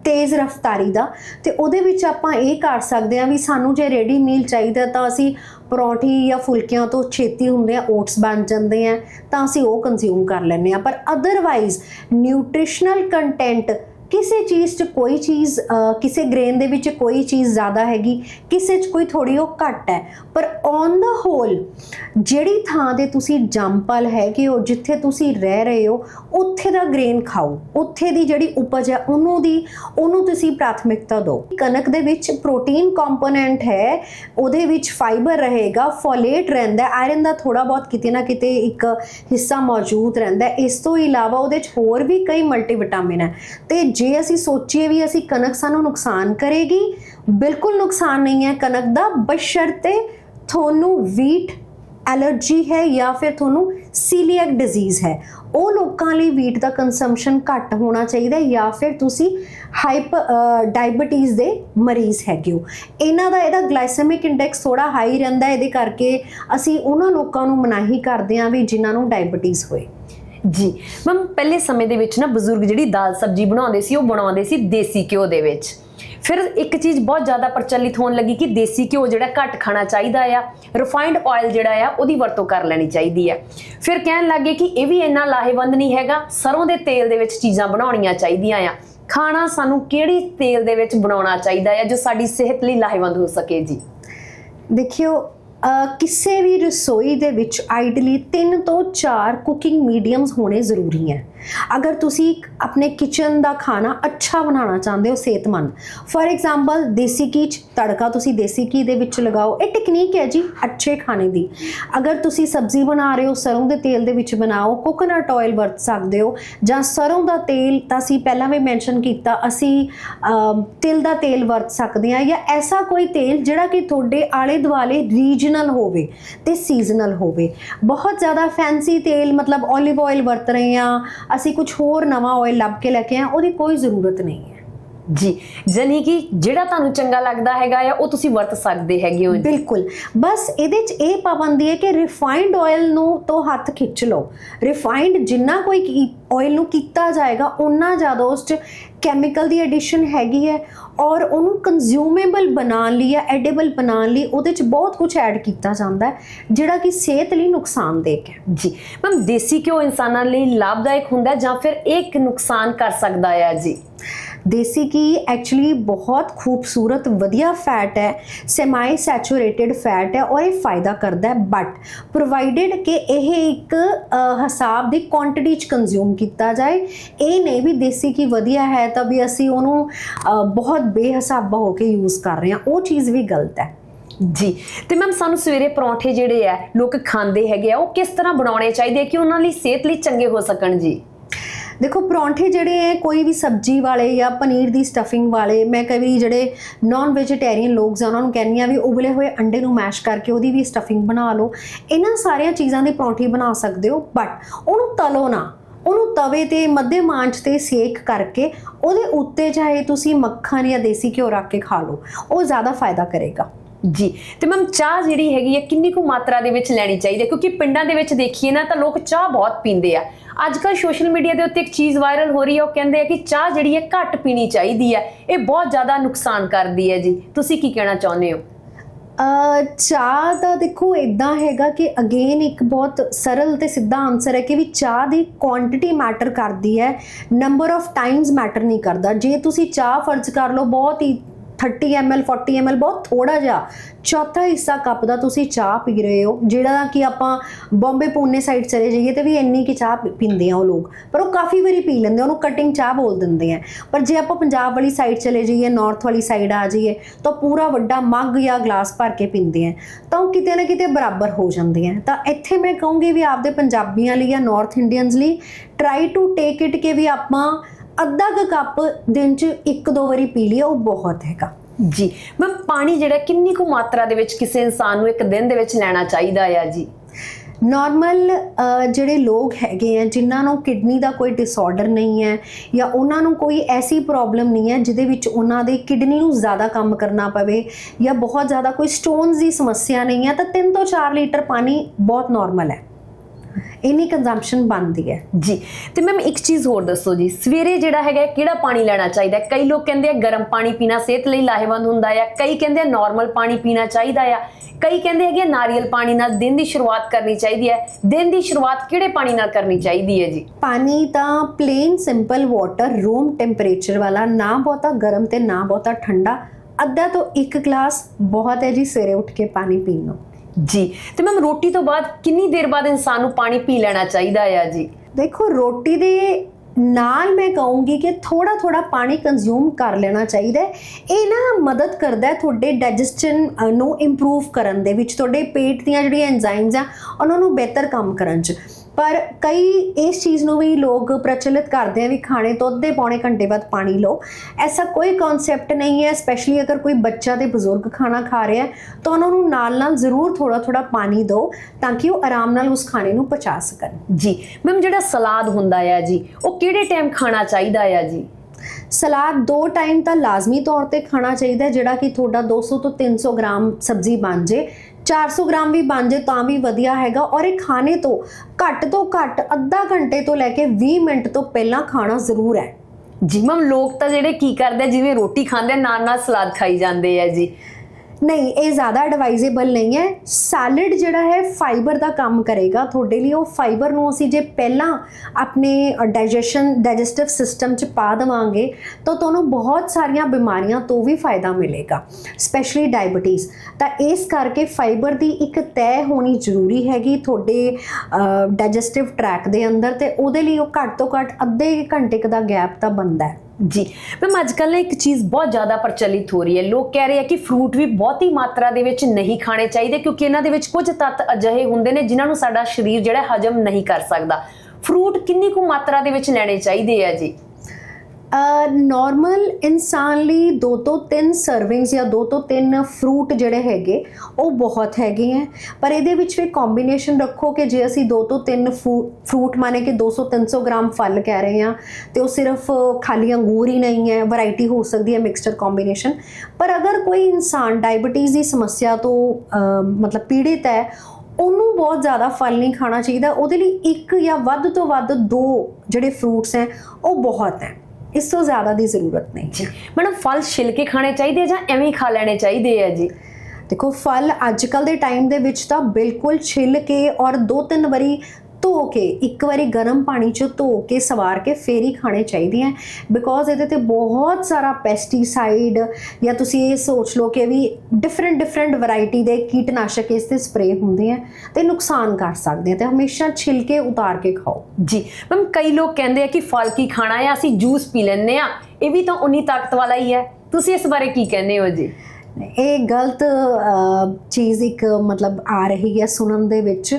ਤੇਜ਼ ਰਫ਼ਤਾਰੀ ਦਾ ਤੇ ਉਹਦੇ ਵਿੱਚ ਆਪਾਂ ਇਹ ਕਰ ਸਕਦੇ ਹਾਂ ਵੀ ਸਾਨੂੰ ਜੇ ਰੈਡੀ ਮੀਲ ਚਾਹੀਦਾ ਤਾਂ ਅਸੀਂ ਪਰੌਂਠੀ ਜਾਂ ਫੁਲਕਿਆਂ ਤੋਂ ਛੇਤੀ ਹੁੰਦੇ ਆ ਓਟਸ ਬਣ ਜਾਂਦੇ ਆ ਤਾਂ ਅਸੀਂ ਉਹ ਕੰਜ਼ਿਊਮ ਕਰ ਲੈਂਦੇ ਆ ਪਰ ਅਦਰਵਾਈਜ਼ ਨਿਊਟ੍ਰੀਸ਼ਨਲ ਕੰਟੈਂਟ ਕਿਸੇ ਚੀਜ਼ 'ਚ ਕੋਈ ਚੀਜ਼ ਕਿਸੇ ਗ੍ਰੇਨ ਦੇ ਵਿੱਚ ਕੋਈ ਚੀਜ਼ ਜ਼ਿਆਦਾ ਹੈਗੀ, ਕਿਸੇ 'ਚ ਕੋਈ ਥੋੜੀ ਉਹ ਘੱਟ ਹੈ। ਪਰ ਔਨ ਦਾ ਹੋਲ ਜਿਹੜੀ ਥਾਂ ਤੇ ਤੁਸੀਂ ਜੰਪਲ ਹੈਗੇ ਹੋ, ਜਿੱਥੇ ਤੁਸੀਂ ਰਹਿ ਰਹੇ ਹੋ, ਉੱਥੇ ਦਾ ਗ੍ਰੇਨ ਖਾਓ। ਉੱਥੇ ਦੀ ਜਿਹੜੀ ਉਪਜ ਹੈ, ਉਹਨੂੰ ਦੀ, ਉਹਨੂੰ ਤੁਸੀਂ ਪ੍ਰਾਥਮਿਕਤਾ ਦਿਓ। ਕਣਕ ਦੇ ਵਿੱਚ ਪ੍ਰੋਟੀਨ ਕੰਪੋਨੈਂਟ ਹੈ, ਉਹਦੇ ਵਿੱਚ ਫਾਈਬਰ ਰਹੇਗਾ ਫੋਲੇਟ ਰਹਿੰਦਾ ਆਇਰਨ ਦਾ ਥੋੜਾ ਬਹੁਤ ਕਿਤੇ ਨਾ ਕਿਤੇ ਇੱਕ ਹਿੱਸਾ ਮੌਜੂਦ ਰਹਿੰਦਾ ਇਸ ਤੋਂ ਇਲਾਵਾ ਉਹਦੇ ਚ ਹੋਰ ਵੀ ਕਈ ਮਲਟੀਵਿਟਾਮਿਨ ਹੈ। ਤੇ ਜੇ ਅਸੀਂ ਸੋਚੀਏ ਵੀ ਅਸੀਂ ਕਣਕ ਸਾਨੂੰ ਨੁਕਸਾਨ ਕਰੇਗੀ, ਬਿਲਕੁਲ ਨੁਕਸਾਨ ਨਹੀਂ ਹੈ ਕਣਕ ਦਾ ਬਸ਼ਰਤੇ ਤੁਹਾਨੂੰ ਵੀਟ ਐਲਰਜੀ ਹੈ ਜਾਂ ਫਿਰ ਤੁਹਾਨੂੰ ਸੀਲੀਅਕ ਡਿਜ਼ੀਜ਼ ਹੈ। ਉਹ ਲੋਕਾਂ ਲਈ ਵੀਟ ਦਾ ਕੰਜ਼ੰਪਸ਼ਨ ਘੱਟ ਹੋਣਾ ਚਾਹੀਦਾ ਜਾਂ ਫਿਰ ਤੁਸੀਂ ਹਾਈਪ ਡਾਇਬੀਟੀਜ਼ ਦੇ ਮਰੀਜ਼ ਹੈਗੇ ਹੋ। ਇਹਨਾਂ ਦਾ ਇਹਦਾ ਗਲਾਈਸੈਮਿਕ ਇੰਡੈਕਸ ਥੋੜਾ ਹਾਈ ਰਹਿੰਦਾ ਇਹਦੇ ਕਰਕੇ ਅਸੀਂ ਉਹਨਾਂ ਲੋਕਾਂ ਨੂੰ ਮਨਾਹੀ ਕਰਦੇ ਹਾਂ ਵੀ ਜਿਨ੍ਹਾਂ ਨੂੰ ਡਾਇਬੀਟੀਜ਼ ਹੋਏ। ਜੀ। ਮੈਮ, ਪਹਿਲੇ ਸਮੇਂ ਦੇ ਵਿੱਚ ਨਾ ਬਜ਼ੁਰਗ ਜਿਹੜੀ ਦਾਲ ਸਬਜ਼ੀ ਬਣਾਉਂਦੇ ਸੀ, ਉਹ ਬਣਾਉਂਦੇ ਸੀ ਦੇਸੀ ਘਿਓ ਦੇ ਵਿੱਚ। ਫਿਰ ਇੱਕ ਚੀਜ਼ ਬਹੁਤ ਜ਼ਿਆਦਾ ਪ੍ਰਚਲਿਤ ਹੋਣ ਲੱਗੀ ਕਿ ਦੇਸੀ ਘਿਓ ਜਿਹੜਾ ਘੱਟ ਖਾਣਾ ਚਾਹੀਦਾ ਆ ਰਿਫਾਈਨਡ ਆਇਲ ਜਿਹੜਾ ਆ, ਉਹਦੀ ਵਰਤੋਂ ਕਰ ਲੈਣੀ ਚਾਹੀਦੀ ਆ। ਫਿਰ ਕਹਿਣ ਲੱਗੇ ਕਿ ਇਹ ਵੀ ਇੰਨਾ ਲਾਹੇਵੰਦ ਨਹੀਂ ਹੈਗਾ, ਸਰੋਂ ਦੇ ਤੇਲ ਦੇ ਵਿੱਚ ਚੀਜ਼ਾਂ ਬਣਾਉਣੀਆਂ ਚਾਹੀਦੀਆਂ ਆ। ਖਾਣਾ ਸਾਨੂੰ ਕਿਹੜੀ ਤੇਲ ਦੇ ਵਿੱਚ ਬਣਾਉਣਾ ਚਾਹੀਦਾ ਆ, ਜੋ ਸਾਡੀ ਸਿਹਤ ਲਈ ਲਾਹੇਵੰਦ ਹੋ ਸਕੇ ਜੀ? ਦੇਖਿਓ ਕਿਸੇ ਵੀ ਰਸੋਈ ਦੇ ਵਿੱਚ ਆਈਡਲੀ 3 ਤੋਂ 4 ਕੁਕਿੰਗ ਮੀਡੀਅਮਸ ਹੋਣੇ ਜ਼ਰੂਰੀ ਹੈ। ਅਗਰ ਤੁਸੀਂ ਆਪਣੇ ਕਿਚਨ ਦਾ ਖਾਣਾ ਅੱਛਾ ਬਣਾਉਣਾ ਚਾਹੁੰਦੇ ਹੋ, ਸਿਹਤਮੰਦ ਫੋਰ ਐਗਜ਼ਾਮਪਲ ਦੇਸੀ ਘੀ 'ਚ ਤੜਕਾ ਤੁਸੀਂ ਦੇਸੀ ਘੀ ਦੇ ਵਿੱਚ ਲਗਾਓ, ਇਹ ਟੈਕਨੀਕ ਹੈ ਜੀ ਅੱਛੇ ਖਾਣੇ ਦੀ। ਅਗਰ ਤੁਸੀਂ ਸਬਜ਼ੀ ਬਣਾ ਰਹੇ ਹੋ, ਸਰੋਂ ਦੇ ਤੇਲ ਦੇ ਵਿੱਚ ਬਣਾਓ ਕੋਕੋਨਟ ਆਇਲ ਵਰਤ ਸਕਦੇ ਹੋ, ਜਾਂ ਸਰੋਂ ਦਾ ਤੇਲ ਤਾਂ ਅਸੀਂ ਪਹਿਲਾਂ ਵੀ ਮੈਂਸ਼ਨ ਕੀਤਾ, ਅਸੀਂ ਤਿਲ ਦਾ ਤੇਲ ਵਰਤ ਸਕਦੇ ਹਾਂ, ਜਾਂ ਐਸਾ ਕੋਈ ਤੇਲ ਜਿਹੜਾ ਕਿ ਤੁਹਾਡੇ ਆਲੇ ਦੁਆਲੇ ਰੀਜਨ ਰੀਜਨਲ ਹੋਵੇ ਤੇ ਸੀਜ਼ਨਲ ਹੋਵੇ। ਬਹੁਤ ਜ਼ਿਆਦਾ ਫੈਂਸੀ ਤੇਲ, ਮਤਲਬ 올ਿਵ ਆਇਲ ਵਰਤ ਰਹੇ ਹਾਂ। ਅਸੀਂ ਕੁਝ ਹੋਰ ਨਵਾਂ ਆਇਲ ਲੱਭ ਕੇ ਲੈ ਕੇ ਆ ਉਹਦੀ ਕੋਈ ਜ਼ਰੂਰਤ ਨਹੀਂ ਹੈ। ਜੀ ਜਾਨੀ ਕਿ ਜਿਹੜਾ ਤੁਹਾਨੂੰ ਚੰਗਾ ਲੱਗਦਾ ਹੈਗਾ ਆ ਉਹ ਤੁਸੀਂ ਵਰਤ ਸਕਦੇ ਹੈਗੇ ਹੋ। ਬਿਲਕੁਲ। ਬਸ ਇਹਦੇ 'ਚ ਇਹ ਪਾਬੰਦੀ ਹੈ ਕਿ ਰਿਫਾਈਨਡ ਆਇਲ ਨੂੰ ਤੋਂ ਹੱਥ ਖਿੱਚ ਲਓ। ਰਿਫਾਈਨਡ ਜਿੰਨਾ ਕੋਈ ਆਇਲ ਨੂੰ ਕੀਤਾ ਜਾਏਗਾ ਉਨਾ ਜ਼ਿਆਦਾ ਉਸ 'ਚ ਕੈਮੀਕਲ ਦੀ ਐਡੀਸ਼ਨ ਹੈਗੀ ਹੈ ਔਰ ਉਹਨੂੰ ਕੰਜ਼ਿਊਮੇਬਲ ਬਣਾਉਣ ਲਈ ਜਾਂ ਐਡੀਬਲ ਬਣਾਉਣ ਲਈ ਉਹਦੇ 'ਚ ਬਹੁਤ ਕੁਝ ਐਡ ਕੀਤਾ ਜਾਂਦਾ ਹੈ ਜਿਹੜਾ ਕਿ ਸਿਹਤ ਲਈ ਨੁਕਸਾਨਦੇਹ ਹੈ। ਜੀ ਮੈਮ ਦੇਸੀ ਘਿਓ ਇਨਸਾਨਾਂ ਲਈ ਲਾਭਦਾਇਕ ਹੁੰਦਾ ਜਾਂ ਫਿਰ ਇਹ ਇੱਕ ਨੁਕਸਾਨ ਕਰ ਸਕਦਾ ਹੈ ਜੀ? ਦੇਸੀ ਘੀ ਐਕਚੁਅਲੀ ਬਹੁਤ ਖੂਬਸੂਰਤ, ਵਧੀਆ ਫੈਟ ਹੈ ਸੈਮਾਈ ਸੈਚੂਰੇਟਿਡ ਫੈਟ ਹੈ ਔਰ ਇਹ ਫਾਇਦਾ ਕਰਦਾ ਹੈ। ਬਟ ਪ੍ਰੋਵਾਈਡਡ ਕਿ ਇਹ ਇੱਕ ਹਿਸਾਬ ਦੀ ਕੁਆਂਟੀਟੀ ਚ ਕੰਜ਼ਿਊਮ ਕੀਤਾ ਜਾਏ, ਇਹ ਨਹੀਂ ਵੀ ਦੇਸੀ ਘੀ ਵਧੀਆ ਹੈ ਤਾਂ ਵੀ ਅਸੀਂ ਉਹਨੂੰ ਬਹੁਤ ਬੇਹਿਸਾਬਾ ਹੋ ਕੇ ਯੂਜ਼ ਕਰ ਰਹੇ ਹਾਂ। ਉਹ ਚੀਜ਼ ਵੀ ਗਲਤ ਹੈ। ਜੀ। ਤੇ ਮੈਮ ਸਾਨੂੰ ਸਵੇਰੇ ਪਰੌਂਠੇ ਜਿਹੜੇ ਆ ਲੋਕ ਖਾਂਦੇ ਹੈਗੇ ਆ, ਉਹ ਕਿਸ ਤਰ੍ਹਾਂ ਬਣਾਉਣੇ ਚਾਹੀਦੇ ਕਿ ਉਹਨਾਂ ਲਈ ਸਿਹਤ ਲਈ ਚੰਗੇ ਹੋ ਸਕਣ ਜੀ? ਦੇਖੋ, ਪਰੌਂਠੇ ਜਿਹੜੇ ਹੈ ਕੋਈ ਵੀ ਸਬਜ਼ੀ ਵਾਲੇ ਜਾਂ ਪਨੀਰ ਦੀ ਸਟਫਿੰਗ ਵਾਲੇ, ਮੈਂ ਕਈ ਜਿਹੜੇ ਨਾਨ ਵੈਜੀਟੇਰੀਅਨ ਲੋਕ ਆ ਉਹਨਾਂ ਨੂੰ ਕਹਿੰਦੀ ਆ ਵੀ ਉਬਲੇ ਹੋਏ ਅੰਡੇ ਨੂੰ ਮੈਸ਼ ਕਰਕੇ ਉਹਦੀ ਵੀ ਸਟਫਿੰਗ ਬਣਾ ਲਓ। ਇਹਨਾਂ ਸਾਰੀਆਂ ਚੀਜ਼ਾਂ ਦੀ ਪਰੌਂਠੀ ਬਣਾ ਸਕਦੇ ਹੋ ਬਟ ਉਹਨੂੰ ਤਲੋ ਨਾ। ਉਹਨੂੰ ਤਵੇ ਤੇ ਮੱਧਮ ਆਂਚ ਤੇ ਸੇਕ ਕਰਕੇ ਉਹਦੇ ਉੱਤੇ ਚਾਹੇ ਤੁਸੀਂ ਮੱਖਣ ਜਾਂ ਦੇਸੀ ਘਿਓ ਰੱਖ ਕੇ ਖਾ ਲਓ। ਉਹ ਜ਼ਿਆਦਾ ਫਾਇਦਾ ਕਰੇਗਾ। ਜੀ। ਤੇ ਮੈਮ ਚਾਹ ਜਿਹੜੀ ਹੈਗੀ ਹੈ ਕਿੰਨੀ ਕੁ ਮਾਤਰਾ ਦੇ ਵਿੱਚ ਲੈਣੀ ਚਾਹੀਦੀ ਹੈ? ਕਿਉਂਕਿ ਪਿੰਡਾਂ ਦੇ ਵਿੱਚ ਦੇਖੀਏ ਨਾ, ਤਾਂ ਲੋਕ ਚਾਹ ਬਹੁਤ ਪੀਂਦੇ ਆ। ਅੱਜ ਕੱਲ ਸੋਸ਼ਲ ਮੀਡੀਆ ਦੇ ਉੱਤੇ ਇੱਕ ਚੀਜ਼ ਵਾਇਰਲ ਹੋ ਰਹੀ ਹੈ ਉਹ ਕਹਿੰਦੇ ਆ ਕਿ ਚਾਹ ਜਿਹੜੀ ਹੈ, ਘੱਟ ਪੀਣੀ ਚਾਹੀਦੀ ਹੈ। ਇਹ ਬਹੁਤ ਜ਼ਿਆਦਾ ਨੁਕਸਾਨ ਕਰਦੀ ਹੈ ਜੀ। ਤੁਸੀਂ ਕੀ ਕਹਿਣਾ ਚਾਹੁੰਦੇ ਹੋ? ਚਾਹ ਦਾ ਦੇਖੋ ਇਦਾਂ ਹੈਗਾ ਕਿ ਅਗੇਨ ਇੱਕ ਬਹੁਤ ਸਰਲ ਤੇ ਸਿੱਧਾ ਆਨਸਰ ਹੈ ਕਿ ਵੀ ਚਾਹ ਦੀ ਕੁਆਂਟੀਟੀ ਮੈਟਰ ਕਰਦੀ ਹੈ। ਨੰਬਰ ਆਫ ਟਾਈਮਸ ਮੈਟਰ ਨਹੀਂ ਕਰਦਾ। ਜੇ ਤੁਸੀਂ ਚਾਹ ਫਰਜ਼ ਕਰ ਲਓ, ਬਹੁਤ ਹੀ 30 ml 40 ml ਬਹੁਤ ਥੋੜਾ ਜਿਹਾ ਚੌਥਾ ਹਿੱਸਾ ਕੱਪ ਦਾ ਤੁਸੀਂ ਚਾਹ ਪੀ ਰਹੇ ਹੋ, ਜਿਹੜਾ ਕਿ ਆਪਾਂ ਬੰਬੇ ਪੂਨੇ ਸਾਈਡ ਚਲੇ ਜਾਈਏ ਤੇ ਵੀ ਇੰਨੀ ਕਿ ਚਾਹ ਪੀਂਦੇ ਆ ਉਹ ਲੋਕ, ਪਰ ਉਹ ਕਾਫੀ ਵਾਰੀ ਪੀ ਲੈਂਦੇ ਉਹਨੂੰ ਕਟਿੰਗ ਚਾਹ ਬੋਲ ਦਿੰਦੇ ਆ। ਪਰ ਜੇ ਆਪਾਂ ਪੰਜਾਬ ਵਾਲੀ ਸਾਈਡ ਚਲੇ ਜਾਈਏ ਨਾਰਥ ਵਾਲੀ ਸਾਈਡ ਆ ਜਾਈਏ, ਤਾਂ ਪੂਰਾ ਵੱਡਾ ਮੱਗ ਜਾਂ ਗਲਾਸ ਭਰ ਕੇ ਪੀਂਦੇ ਆ, ਤਾਂ ਉਹ ਕਿਤੇ ਨਾ ਕਿਤੇ ਬਰਾਬਰ ਹੋ ਜਾਂਦੇ ਆ। ਤਾਂ ਇੱਥੇ ਮੈਂ ਕਹੂੰਗੀ ਵੀ ਆਪਦੇ ਪੰਜਾਬੀਆਂ ਲਈ ਜਾਂ ਨਾਰਥ ਇੰਡੀਅਨਸ ਲਈ ਟਰਾਈ ਟੂ ਟੇਕ ਇਟ ਕੇ ਵੀ ਆਪਾਂ ਅੱਧਾ ਕੁ ਕੱਪ ਦਿਨ 'ਚ ਇੱਕ ਦੋ ਵਾਰੀ ਪੀ ਲਈਏ ਉਹ ਬਹੁਤ ਹੈਗਾ। ਜੀ। ਮੈਮ ਪਾਣੀ ਜਿਹੜਾ ਕਿੰਨੀ ਕੁ ਮਾਤਰਾ ਦੇ ਵਿੱਚ ਕਿਸੇ ਇਨਸਾਨ ਨੂੰ ਇੱਕ ਦਿਨ ਦੇ ਵਿੱਚ ਲੈਣਾ ਚਾਹੀਦਾ ਆ ਜੀ? ਨਾਰਮਲ ਜਿਹੜੇ ਲੋਕ ਹੈਗੇ ਆ ਜਿਨ੍ਹਾਂ ਨੂੰ ਕਿਡਨੀ ਦਾ ਕੋਈ ਡਿਸਆਰਡਰ ਨਹੀਂ ਹੈ ਜਾਂ ਉਹਨਾਂ ਨੂੰ ਕੋਈ ਐਸੀ ਪ੍ਰੋਬਲਮ ਨਹੀਂ ਹੈ ਜਿਹਦੇ ਵਿੱਚ ਉਹਨਾਂ ਦੇ ਕਿਡਨੀ ਨੂੰ ਜ਼ਿਆਦਾ ਕੰਮ ਕਰਨਾ ਪਵੇ ਜਾਂ ਬਹੁਤ ਜ਼ਿਆਦਾ ਕੋਈ ਸਟੋਨਸ ਦੀ ਸਮੱਸਿਆ ਨਹੀਂ ਹੈ ਤਾਂ 3 ਤੋਂ 4 ਲੀਟਰ ਪਾਣੀ ਬਹੁਤ ਨਾਰਮਲ ਹੈ। ਇੰਨੀ ਕੰਜ਼ੰਪਸ਼ਨ ਬਣਦੀ ਹੈ। ਜੀ। ਤੇ ਮੈਮ ਇੱਕ ਚੀਜ਼ ਹੋਰ ਦੱਸੋ ਜੀ। ਸਵੇਰੇ ਜਿਹੜਾ ਹੈਗਾ ਕਿਹੜਾ ਪਾਣੀ ਲੈਣਾ ਚਾਹੀਦਾ ਹੈ? ਕਈ ਲੋਕ ਕਹਿੰਦੇ ਆ ਗਰਮ ਪਾਣੀ ਪੀਣਾ ਸਿਹਤ ਲਈ ਲਾਹੇਵੰਦ ਹੁੰਦਾ ਆ। ਕਈ ਕਹਿੰਦੇ ਆ ਨਾਰਮਲ ਪਾਣੀ ਪੀਣਾ ਚਾਹੀਦਾ ਆ। ਕਈ ਕਹਿੰਦੇ ਹੈਗੇ ਨਾਰੀਅਲ ਪਾਣੀ ਨਾਲ ਦਿਨ ਦੀ ਸ਼ੁਰੂਆਤ ਕਰਨੀ ਚਾਹੀਦੀ ਹੈ। ਦਿਨ ਦੀ ਸ਼ੁਰੂਆਤ ਕਿਹੜੇ ਪਾਣੀ ਨਾਲ ਕਰਨੀ ਚਾਹੀਦੀ ਹੈ ਜੀ? ਪਾਣੀ ਤਾਂ plain simple water room temperature ਵਾਲਾ ਨਾ ਬਹੁਤਾ ਗਰਮ ਤੇ ਨਾ ਬਹੁਤਾ ਠੰਡਾ ਅੱਧਾ ਤੋਂ ਇੱਕ ਗਲਾਸ ਬਹੁਤ ਹੈ ਜੀ ਸਵੇਰੇ ਉੱਠ ਕੇ ਪਾਣੀ ਪੀਣ ਨੂੰ। ਜੀ। ਤੇ ਮੈਮ, ਰੋਟੀ ਤੋਂ ਬਾਅਦ ਕਿੰਨੀ ਦੇਰ ਬਾਅਦ ਇਨਸਾਨ ਨੂੰ ਪਾਣੀ ਪੀ ਲੈਣਾ ਚਾਹੀਦਾ ਆ ਜੀ? ਦੇਖੋ, ਰੋਟੀ ਦੇ ਨਾਲ ਮੈਂ ਕਹੂੰਗੀ ਕਿ ਥੋੜਾ ਥੋੜਾ ਪਾਣੀ ਕੰਜ਼ਿਊਮ ਕਰ ਲੈਣਾ ਚਾਹੀਦਾ ਹੈ। ਇਹ ਨਾ ਮਦਦ ਕਰਦਾ ਹੈ ਤੁਹਾਡੇ ਡਾਈਜੈਸਸ਼ਨ ਨੂੰ ਇੰਪਰੂਵ ਕਰਨ ਦੇ ਵਿੱਚ, ਤੁਹਾਡੇ ਪੇਟ ਦੀਆਂ ਜਿਹੜੀਆਂ ਐਂਜ਼ਾਈਮਸ ਆ, ਉਹਨਾਂ ਨੂੰ ਬਿਹਤਰ ਕੰਮ ਕਰਨ 'ਚ। ਪਰ ਕਈ ਇਸ ਚੀਜ਼ ਨੂੰ ਵੀ ਲੋਕ ਪ੍ਰਚਲਿਤ ਕਰਦੇ ਆ ਵੀ ਖਾਣੇ ਤੋਂ ਅੱਧੇ ਪੌਣੇ ਘੰਟੇ ਬਾਅਦ ਪਾਣੀ ਲਓ। ਐਸਾ ਕੋਈ ਕਨਸੈਪਟ ਨਹੀਂ ਹੈ ਸਪੈਸ਼ਲੀ ਅਗਰ ਕੋਈ ਬੱਚਾ ਤੇ ਬਜ਼ੁਰਗ ਖਾਣਾ ਖਾ ਰਿਹਾ ਹੈ ਤਾਂ ਉਹਨਾਂ ਨੂੰ ਨਾਲ ਨਾਲ ਜ਼ਰੂਰ ਥੋੜਾ ਥੋੜਾ ਪਾਣੀ ਦਿਓ ਤਾਂ ਕਿ ਉਹ ਆਰਾਮ ਨਾਲ ਉਸ ਖਾਣੇ ਨੂੰ ਪਚਾ ਸਕਣ। ਜੀ ਮੈਮ ਜਿਹੜਾ ਸਲਾਦ ਹੁੰਦਾ ਆ ਜੀ ਉਹ ਕਿਹੜੇ ਟਾਈਮ ਖਾਣਾ ਚਾਹੀਦਾ ਆ ਜੀ? ਸਲਾਦ ਦੋ ਟਾਈਮ ਤਾਂ ਲਾਜ਼ਮੀ ਤੌਰ ਤੇ ਖਾਣਾ ਚਾਹੀਦਾ ਹੈ, ਜਿਹੜਾ ਕਿ ਤੁਹਾਡਾ 200 ਤੋਂ 300 ਗ੍ਰਾਮ ਸਬਜ਼ੀ ਬਣ ਜੇ। 400 ਗ੍ਰਾਮ ਵੀ ਬਣ ਜੇ ਤਾਂ ਵੀ ਵਧੀਆ ਹੈਗਾ ਔਰ ਇਹ ਖਾਣੇ ਤੋਂ ਘੱਟ ਤੋਂ ਘੱਟ ਅੱਧਾ ਘੰਟੇ ਤੋਂ ਲੈ ਕੇ 20 ਮਿੰਟ ਤੋਂ ਪਹਿਲਾਂ ਖਾਣਾ ਜ਼ਰੂਰ ਹੈ। ਜੀ ਲੋਕ ਤਾਂ ਜਿਹੜੇ ਕੀ ਕਰਦੇ ਜਿਵੇਂ ਰੋਟੀ ਖਾਂਦੇ ਆ, ਨਾਲ ਨਾਲ ਸਲਾਦ ਖਾਈ ਜਾਂਦੇ ਆ ਜੀ। ਨਹੀਂ, ਇਹ ਜ਼ਿਆਦਾ ਐਡਵਾਈਜ਼ੇਬਲ ਨਹੀਂ ਹੈ। ਸੈਲਡ ਜਿਹੜਾ ਹੈ ਫਾਈਬਰ ਦਾ ਕੰਮ ਕਰੇਗਾ ਤੁਹਾਡੇ ਲਈ। ਉਹ ਫਾਈਬਰ ਨੂੰ ਅਸੀਂ ਜੇ ਪਹਿਲਾਂ ਆਪਣੇ ਡਾਈਜੈਸ਼ਨ ਡਾਈਜੈਸਟਿਵ ਸਿਸਟਮ 'ਚ ਪਾ ਦੇਵਾਂਗੇ, ਤਾਂ ਤੁਹਾਨੂੰ ਬਹੁਤ ਸਾਰੀਆਂ ਬਿਮਾਰੀਆਂ ਤੋਂ ਵੀ ਫਾਇਦਾ ਮਿਲੇਗਾ ਸਪੈਸ਼ਲੀ ਡਾਇਬੀਟੀਜ਼ ਤਾਂ ਇਸ ਕਰਕੇ ਫਾਈਬਰ ਦੀ ਇੱਕ ਤੈਅ ਹੋਣੀ ਜ਼ਰੂਰੀ ਹੈਗੀ ਤੁਹਾਡੇ ਡਾਈਜੈਸਟਿਵ ਟਰੈਕ ਦੇ ਅੰਦਰ ਤੇ ਉਹਦੇ ਲਈ ਉਹ ਘੱਟ ਤੋਂ ਘੱਟ ਅੱਧੇ ਘੰਟੇ ਦਾ ਗੈਪ ਤਾਂ ਬਣਦਾ ਹੈ। ਜੀ। ਮੈਮ ਅੱਜ ਕੱਲ੍ਹ ਨਾ ਇੱਕ ਚੀਜ਼ ਬਹੁਤ ਜ਼ਿਆਦਾ ਪ੍ਰਚਲਿਤ ਹੋ ਰਹੀ ਹੈ। ਲੋਕ ਕਹਿ ਰਹੇ ਆ ਕਿ ਫਰੂਟ ਵੀ ਬਹੁਤੀ ਮਾਤਰਾ ਦੇ ਵਿੱਚ ਨਹੀਂ ਖਾਣੇ ਚਾਹੀਦੇ ਕਿਉਂਕਿ ਇਹਨਾਂ ਦੇ ਵਿੱਚ ਕੁਝ ਤੱਤ ਅਜਿਹੇ ਹੁੰਦੇ ਨੇ ਜਿਨ੍ਹਾਂ ਨੂੰ ਸਾਡਾ ਸਰੀਰ ਜਿਹੜਾ ਹਜਮ ਨਹੀਂ ਕਰ ਸਕਦਾ। ਫਰੂਟ ਕਿੰਨੀ ਕੁ ਮਾਤਰਾ ਦੇ ਵਿੱਚ ਲੈਣੇ ਚਾਹੀਦੇ ਆ ਜੀ? ਨਾਰਮਲ ਇਨਸਾਨ ਲਈ ਦੋ ਤੋਂ ਤਿੰਨ ਸਰਵਿੰਗਸ ਜਾਂ ਦੋ ਤੋਂ ਤਿੰਨ ਫਰੂਟ ਜਿਹੜੇ ਹੈਗੇ, ਉਹ ਬਹੁਤ ਹੈਗੇ ਹੈ ਪਰ ਇਹਦੇ ਵਿੱਚ ਵੀ ਕੰਬੀਨੇਸ਼ਨ ਰੱਖੋ ਕਿ ਜੇ ਅਸੀਂ ਦੋ ਤੋਂ ਤਿੰਨ ਫਰੂਟ ਮਾਨੇ ਕਿ 200 300 ਗ੍ਰਾਮ ਫਲ ਕਹਿ ਰਹੇ ਹਾਂ, ਤੇ ਉਹ ਸਿਰਫ ਖਾਲੀ ਅੰਗੂਰ ਹੀ ਨਹੀਂ ਹੈ ਵੈਰਾਈਟੀ ਹੋ ਸਕਦੀ ਹੈ ਮਿਕਸਚਰ ਕੰਬੀਨੇਸ਼ਨ ਪਰ ਅਗਰ ਕੋਈ ਇਨਸਾਨ ਡਾਇਬੀਟੀਜ਼ ਦੀ ਸਮੱਸਿਆ ਤੋਂ ਮਤਲਬ ਪੀੜਿਤ ਹੈ ਉਹਨੂੰ ਬਹੁਤ ਜ਼ਿਆਦਾ ਫਲ ਨਹੀਂ ਖਾਣਾ ਚਾਹੀਦਾ, ਉਹਦੇ ਲਈ ਇੱਕ ਜਾਂ ਵੱਧ ਤੋਂ ਵੱਧ ਦੋ ਜਿਹੜੇ ਫਰੂਟਸ ਹੈ ਉਹ ਬਹੁਤ ਹੈ ਇਸ ਤੋਂ ਜ਼ਿਆਦਾ ਦੀ ਜ਼ਰੂਰਤ ਨਹੀਂ। ਜੀ। ਮੈਡਮ ਫਲ ਛਿਲ ਕੇ ਖਾਣੇ ਚਾਹੀਦੇ ਜਾਂ ਐਵੇਂ ਹੀ ਖਾ ਲੈਣੇ ਚਾਹੀਦੇ ਆ ਜੀ? ਦੇਖੋ ਫਲ ਅੱਜ ਕੱਲ ਦੇ ਟਾਈਮ ਦੇ ਵਿੱਚ ਤਾਂ ਬਿਲਕੁਲ ਛਿੱਲ ਕੇ ਔਰ ਦੋ ਤਿੰਨ ਵਾਰੀ ਧੋ ਕੇ, ਇੱਕ ਵਾਰੀ ਗਰਮ ਪਾਣੀ 'ਚ ਧੋ ਕੇ, ਸਵਾਰ ਕੇ ਫੇਰ ਹੀ ਖਾਣੇ ਚਾਹੀਦੇ ਆ। ਬਿਕੋਜ਼ ਇਹਦੇ ਤੇ ਬਹੁਤ ਸਾਰਾ ਪੈਸਟੀਸਾਈਡ ਜਾਂ ਤੁਸੀਂ ਇਹ ਸੋਚ ਲਓ ਕਿ ਵੀ ਡਿਫਰੈਂਟ ਡਿਫਰੈਂਟ ਵੈਰਾਈਟੀ ਦੇ ਕੀਟਨਾਸ਼ਕ ਇਸ ਤੇ ਸਪਰੇਅ ਹੁੰਦੇ ਆ ਤੇ ਨੁਕਸਾਨ ਕਰ ਸਕਦੇ ਆ ਤੇ ਹਮੇਸ਼ਾ ਛਿਲਕੇ ਉਤਾਰ ਕੇ ਖਾਓ। ਜੀ, ਮੈਮ ਕਈ ਲੋਕ ਕਹਿੰਦੇ ਆ ਕਿ ਫਲ ਕੀ ਖਾਣਾ ਆ, ਅਸੀਂ ਜੂਸ ਪੀ ਲੈਂਦੇ ਆ, ਇਹ ਵੀ ਤਾਂ ਉਨੀ ਤਾਕਤ ਵਾਲਾ ਹੀ ਹੈ ਤੁਸੀਂ ਇਸ ਬਾਰੇ ਕੀ ਕਹਿੰਦੇ ਹੋ ਜੀ? ਇਹ ਗਲਤ ਚੀਜ਼ ਇੱਕ ਮਤਲਬ ਆ ਰਹੀ ਹੈ ਸੁਣਨ ਦੇ ਵਿੱਚ।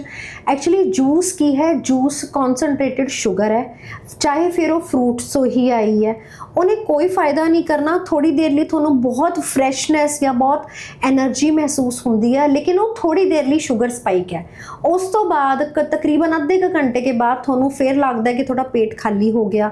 ਐਕਚੁਅਲੀ ਜੂਸ ਕੀ ਹੈ? ਜੂਸ ਕਨਸੈਂਟ੍ਰੇਟਿਡ ਸ਼ੂਗਰ ਹੈ। ਚਾਹੇ ਫਿਰ ਉਹ ਫਰੂਟਸ ਤੋਂ ਹੀ ਆਈ ਹੈ। ਉਹਨੇ ਕੋਈ ਫਾਇਦਾ ਨਹੀਂ ਕਰਨਾ ਥੋੜੀ ਦੇਰ ਲਈ ਤੁਹਾਨੂੰ ਬਹੁਤ ਫਰੈਸ਼ਨੈਸ ਜਾਂ ਬਹੁਤ એનર્ਜੀ ਮਹਿਸੂਸ ਹੁੰਦੀ ਹੈ ਲੇਕਿਨ ਉਹ ਥੋੜੀ ਦੇਰ ਲਈ ਸ਼ੂਗਰ ਸਪਾਈਕ ਹੈ ਉਸ ਤੋਂ ਬਾਅਦ ਤਕਰੀਬਨ ਅੱਧੇ ਕੁ ਘੰਟੇ ਕੇ ਬਾਅਦ ਤੁਹਾਨੂੰ ਫੇਰ ਲੱਗਦਾ ਕਿ ਤੁਹਾਡਾ ਪੇਟ ਖਾਲੀ ਹੋ ਗਿਆ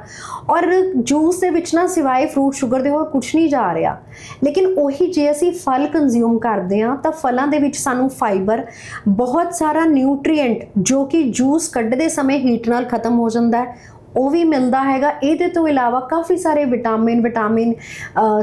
ਔਰ ਜੂਸ ਦੇ ਵਿੱਚ ਨਾ ਸਿਵਾਏ ਫਰੂਟ ਸ਼ੂਗਰ ਦੇ ਹੋਰ ਕੁਝ ਨਹੀਂ ਜਾ ਰਿਹਾ ਲੇਕਿਨ ਉਹੀ ਜੇ ਅਸੀਂ ਫਲ ਕੰਜ਼ਿਊਮ ਕਰਦੇ ਹਾਂ ਤਾਂ ਫਲਾਂ ਦੇ ਵਿੱਚ ਸਾਨੂੰ ਫਾਈਬਰ ਬਹੁਤ ਸਾਰਾ ਨਿਊਟ੍ਰੀਐਂਟ ਜੋ ਕਿ ਜੂਸ ਕੱਢਦੇ ਸਮੇਂ ਹੀਟ ਨਾਲ ਖਤਮ ਹੋ ਜਾਂਦਾ ਹੈ ਉਹ ਵੀ ਮਿਲਦਾ ਹੈਗਾ। ਇਹਦੇ ਤੋਂ ਇਲਾਵਾ ਕਾਫੀ ਸਾਰੇ ਵਿਟਾਮਿਨ ਵਿਟਾਮਿਨ